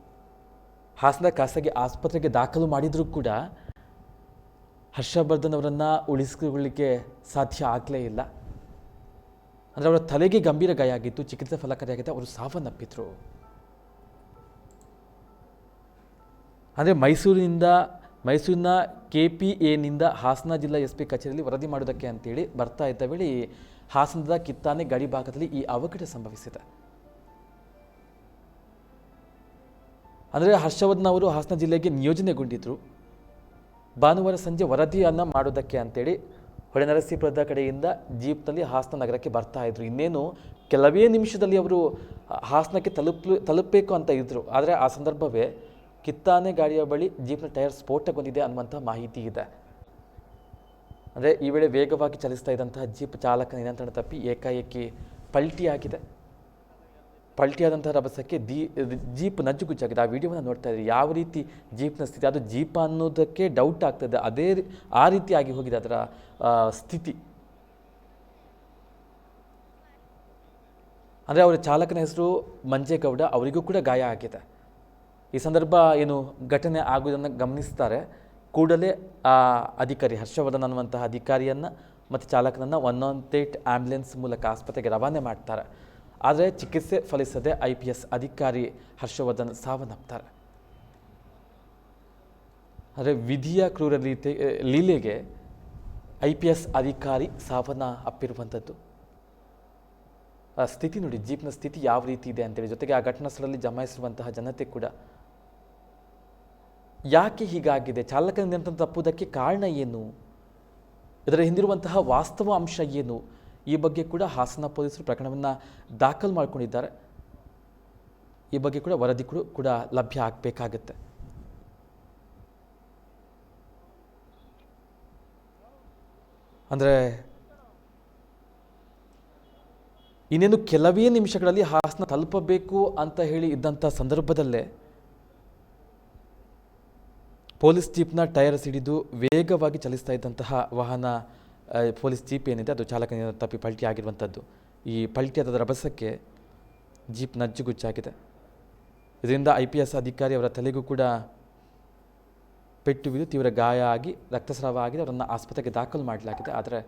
ಹಾಸನ ಖಾಸಗಿ ಆಸ್ಪತ್ರೆಗೆ ದಾಖಲು ಮಾಡಿದರೂ ಕೂಡ ಹರ್ಷವರ್ಧನ್ ಅವರನ್ನು ಉಳಿಸ್ಕೊಳ್ಳಿಕ್ಕೆ ಸಾಧ್ಯ ಆಗಲೇ ಇಲ್ಲ. ಅಂದರೆ ಅವರ ತಲೆಗೆ ಗಂಭೀರ ಗಾಯ ಆಗಿತ್ತು, ಚಿಕಿತ್ಸೆ ಫಲಕಾರಿಯಾಗಿದ್ದು ಅವರು ಸಾವನ್ನಪ್ಪಿದ್ರು. ಅಂದರೆ ಮೈಸೂರಿನಿಂದ, ಮೈಸೂರಿನ ಕೆ ಪಿ ಎನಿಂದ ಹಾಸನ ಜಿಲ್ಲಾ ಎಸ್ ಪಿ ಕಚೇರಿಯಲ್ಲಿ ವರದಿ ಮಾಡೋದಕ್ಕೆ ಅಂತೇಳಿ ಬರ್ತಾ ಇದ್ದ ವೇಳೆ ಹಾಸನದ ಕಿತ್ತಾನೆ ಗಡಿ ಭಾಗದಲ್ಲಿ ಈ ಅವಘಡ ಸಂಭವಿಸಿದೆ. ಅಂದರೆ ಹರ್ಷವರ್ಧನ್ ಅವರು ಹಾಸನ ಜಿಲ್ಲೆಗೆ ನಿಯೋಜನೆಗೊಂಡಿದ್ದರು ಭಾನುವಾರ ಸಂಜೆ ವರದಿಯನ್ನು ಮಾಡೋದಕ್ಕೆ ಅಂತೇಳಿ ಹೊಳೆನರಸೀಪುರದ ಕಡೆಯಿಂದ ಜೀಪ್ನಲ್ಲಿ ಹಾಸನ ನಗರಕ್ಕೆ ಬರ್ತಾ ಇದ್ರು. ಇನ್ನೇನು ಕೆಲವೇ ನಿಮಿಷದಲ್ಲಿ ಅವರು ಹಾಸನಕ್ಕೆ ತಲುಪ ತಲುಪಬೇಕು ಅಂತ ಇದ್ದರು ಆದರೆ ಆ ಸಂದರ್ಭವೇ ಕಿತ್ತಾನೆ ಗಾಡಿಯ ಬಳಿ ಜೀಪ್ನ ಟೈರ್ ಸ್ಫೋಟಗೊಂಡಿದೆ ಅನ್ನುವಂಥ ಮಾಹಿತಿ ಇದೆ. ಅಂದರೆ ಈ ವೇಳೆ ವೇಗವಾಗಿ ಚಲಿಸ್ತಾ ಇದ್ದಂತಹ ಜೀಪ್ ಚಾಲಕ ನಿಯಂತ್ರಣ ತಪ್ಪಿ ಏಕಾಏಕಿ ಪಲ್ಟಿಯಾಗಿದೆ. ಪಲ್ಟಿಯಾದಂತಹ ರಭಸಕ್ಕೆ ದಿ, ಜೀಪ್ ನಜ್ಜುಗುಜ್ಜಾಗಿದೆ. ಆ ವಿಡಿಯೋವನ್ನು ನೋಡ್ತಾ ಇದ್ದೀರಿ ಯಾವ ರೀತಿ ಜೀಪ್ನ ಸ್ಥಿತಿ, ಅದು ಜೀಪ್ ಅನ್ನೋದಕ್ಕೆ ಡೌಟ್ ಆಗ್ತದೆ, ಅದೇ ಆ ರೀತಿಯಾಗಿ ಹೋಗಿದೆ ಅದರ ಸ್ಥಿತಿ. ಅಂದರೆ ಅವರ ಚಾಲಕನ ಹೆಸರು ಮಂಜೇಗೌಡ, ಅವರಿಗೂ ಕೂಡ ಗಾಯ ಆಗಿದೆ. ಈ ಸಂದರ್ಭ ಏನು ಘಟನೆ ಆಗುವುದನ್ನು ಗಮನಿಸ್ತಾರೆ. ಕೂಡಲೇ ಆ ಅಧಿಕಾರಿ ಹರ್ಷವರ್ಧನ್ ಅನ್ನುವಂತಹ ಅಧಿಕಾರಿಯನ್ನು ಮತ್ತು ಚಾಲಕನನ್ನು ಒನ್ ಆನ್ ಏಟ್ ಆ್ಯಂಬುಲೆನ್ಸ್ ಮೂಲಕ ಆಸ್ಪತ್ರೆಗೆ ರವಾನೆ ಮಾಡ್ತಾರೆ. ಆದರೆ ಚಿಕಿತ್ಸೆ ಫಲಿಸದೆ ಐ ಪಿ ಎಸ್ ಅಧಿಕಾರಿ ಹರ್ಷವರ್ಧನ್ ಸಾವನ್ನಪ್ತಾರೆ ಆದರೆ ವಿಧಿಯ ಕ್ರೂರ ಲೀತೆ, ಲೀಲೆಗೆ ಐ ಪಿ ಎಸ್ ಅಧಿಕಾರಿ ಸಾವನ್ನ ಅಪ್ಪಿರುವಂಥದ್ದು ಆ ಸ್ಥಿತಿ ನೋಡಿ, ಜೀಪ್ನ ಸ್ಥಿತಿ ಯಾವ ರೀತಿ ಇದೆ ಅಂತೇಳಿ. ಜೊತೆಗೆ ಆ ಘಟನಾ ಸ್ಥಳದಲ್ಲಿ ಜಮಾಯಿಸಿರುವಂತಹ ಜನತೆ ಕೂಡ ಯಾಕೆ ಹೀಗಾಗಿದೆ? ಚಾಲಕನಿಂದ ತಪ್ಪುವುದಕ್ಕೆ ಕಾರಣ ಏನು? ಇದರ ಹಿಂದಿರುವಂತಹ ವಾಸ್ತವ ಅಂಶ ಏನು? ಈ ಬಗ್ಗೆ ಕೂಡ ಹಾಸನ ಪೊಲೀಸರು ಪ್ರಕರಣವನ್ನು ದಾಖಲು ಮಾಡಿಕೊಂಡಿದ್ದಾರೆ. ಈ ಬಗ್ಗೆ ಕೂಡ ವರದಿ ಕೂಡ ಲಭ್ಯ ಆಗಬೇಕಾಗತ್ತೆ. ಅಂದರೆ ಇನ್ನೇನು ಕೆಲವೇ ನಿಮಿಷಗಳಲ್ಲಿ ಹಾಸನ ತಲುಪಬೇಕು ಅಂತ ಹೇಳಿ ಇದ್ದಂಥ ಸಂದರ್ಭದಲ್ಲೇ ಪೊಲೀಸ್ ಜೀಪ್ನ ಟೈರ್ ಸಿಡಿದು ವೇಗವಾಗಿ ಚಲಿಸ್ತಾ ಇದ್ದಂತಹ ವಾಹನ ಪೊಲೀಸ್ ಜೀಪ್ ಏನಿದೆ ಅದು ಚಾಲಕನಿಂದ ತಪ್ಪಿ ಪಲ್ಟಿ ಆಗಿರುವಂಥದ್ದು. ಈ ಪಲ್ಟಿ ಆದ ರಭಸಕ್ಕೆ ಜೀಪ್ ನಜ್ಜುಗುಚ್ಚಾಗಿದೆ ಇದರಿಂದ ಐ ಪಿ ಎಸ್ ಅಧಿಕಾರಿ ಅವರ ತಲೆಗೂ ಕೂಡ ಪೆಟ್ಟು ಬಿದ್ದು ತೀವ್ರ ಗಾಯ ಆಗಿ, ರಕ್ತಸ್ರಾವ ಆಗಿದೆ. ಅವರನ್ನು ಆಸ್ಪತ್ರೆಗೆ ದಾಖಲು ಮಾಡಲಾಗಿದೆ. ಆದರೆ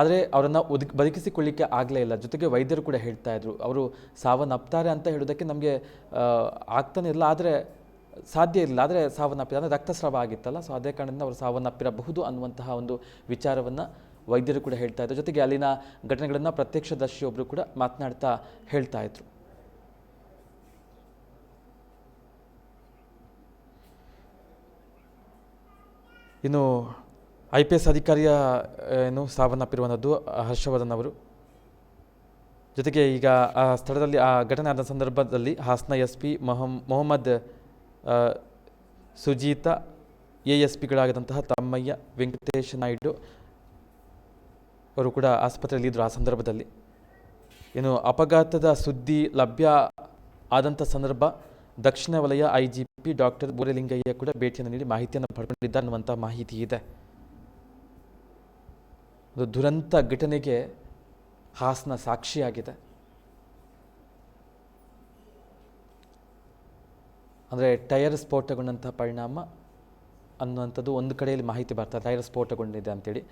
ಆದರೆ ಅವರನ್ನು ಒದಗಿ, ಬದುಕಿಸಿಕೊಳ್ಳಿಕ್ಕೆ ಆಗಲೇ ಇಲ್ಲ. ಜೊತೆಗೆ ವೈದ್ಯರು ಕೂಡ ಹೇಳ್ತಾ ಇದ್ರು. ಅವರು ಸಾವನ್ನಪ್ತಾರೆ ಅಂತ ಹೇಳೋದಕ್ಕೆ ನಮಗೆ ಆಗ್ತಾನೆ ಇಲ್ಲ. ಆದರೆ ಸಾಧ್ಯ ಇಲ್ಲ ಆದರೆ ಸಾವನ್ನಪ್ಪಿದ, ಅಂದರೆ ರಕ್ತಸ್ರಾವ ಆಗಿತ್ತಲ್ಲ ಸೊ ಅದೇ ಕಾರಣದಿಂದ ಅವರು ಸಾವನ್ನಪ್ಪಿರಬಹುದು ಅನ್ನುವಂತಹ ಒಂದು ವಿಚಾರವನ್ನು ವೈದ್ಯರು ಕೂಡ ಹೇಳ್ತಾ ಇದ್ರು. ಜೊತೆಗೆ ಅಲ್ಲಿನ ಘಟನೆಗಳನ್ನು ಪ್ರತ್ಯಕ್ಷದರ್ಶಿಯೊಬ್ಬರು ಕೂಡ ಮಾತನಾಡ್ತಾ ಹೇಳ್ತಾ ಇದ್ರು. ಇನ್ನು ಐ ಪಿ ಎಸ್ ಅಧಿಕಾರಿಯ ಏನು ಸಾವನ್ನಪ್ಪಿರುವಂಥದ್ದು, ಹರ್ಷವರ್ಧನ್ ಅವರು. ಜೊತೆಗೆ ಈಗ ಆ ಸ್ಥಳದಲ್ಲಿ, ಆ ಘಟನೆ ಆದ ಸಂದರ್ಭದಲ್ಲಿ Hassan S P ಮೊಹಮ್, Mohammed ಸುಜೀತ, A S ಪಿಗಳಾಗಿದ್ದಂತಹ ತಮ್ಮಯ್ಯ, ವೆಂಕಟೇಶ ನಾಯ್ಡು ಅವರು ಕೂಡ ಆಸ್ಪತ್ರೆಯಲ್ಲಿ ಇದ್ದರು ಆ ಸಂದರ್ಭದಲ್ಲಿ. ಏನು ಅಪಘಾತದ ಸುದ್ದಿ ಲಭ್ಯ ಆದಂಥ ಸಂದರ್ಭ, ದಕ್ಷಿಣ ವಲಯ I G P doctor Boralingaiah ಕೂಡ ಭೇಟಿಯನ್ನು ನೀಡಿ ಮಾಹಿತಿಯನ್ನು ಪಡ್ಕೊಂಡಿದ್ದಾರೆ ಅನ್ನುವಂಥ ಮಾಹಿತಿ ಇದೆ. ಒಂದು ದುರಂತ ಘಟನೆಗೆ ಹಾಸನ ಸಾಕ್ಷಿಯಾಗಿದೆ. ಅಂದರೆ ಟೈರ್ ಸ್ಫೋಟಗೊಂಡಂಥ ಪರಿಣಾಮ ಅನ್ನುವಂಥದ್ದು ಒಂದು ಕಡೆಯಲ್ಲಿ ಮಾಹಿತಿ ಬರ್ತದೆ ಟೈರ್ ಸ್ಫೋಟಗೊಂಡಿದೆ ಅಂತೇಳಿ.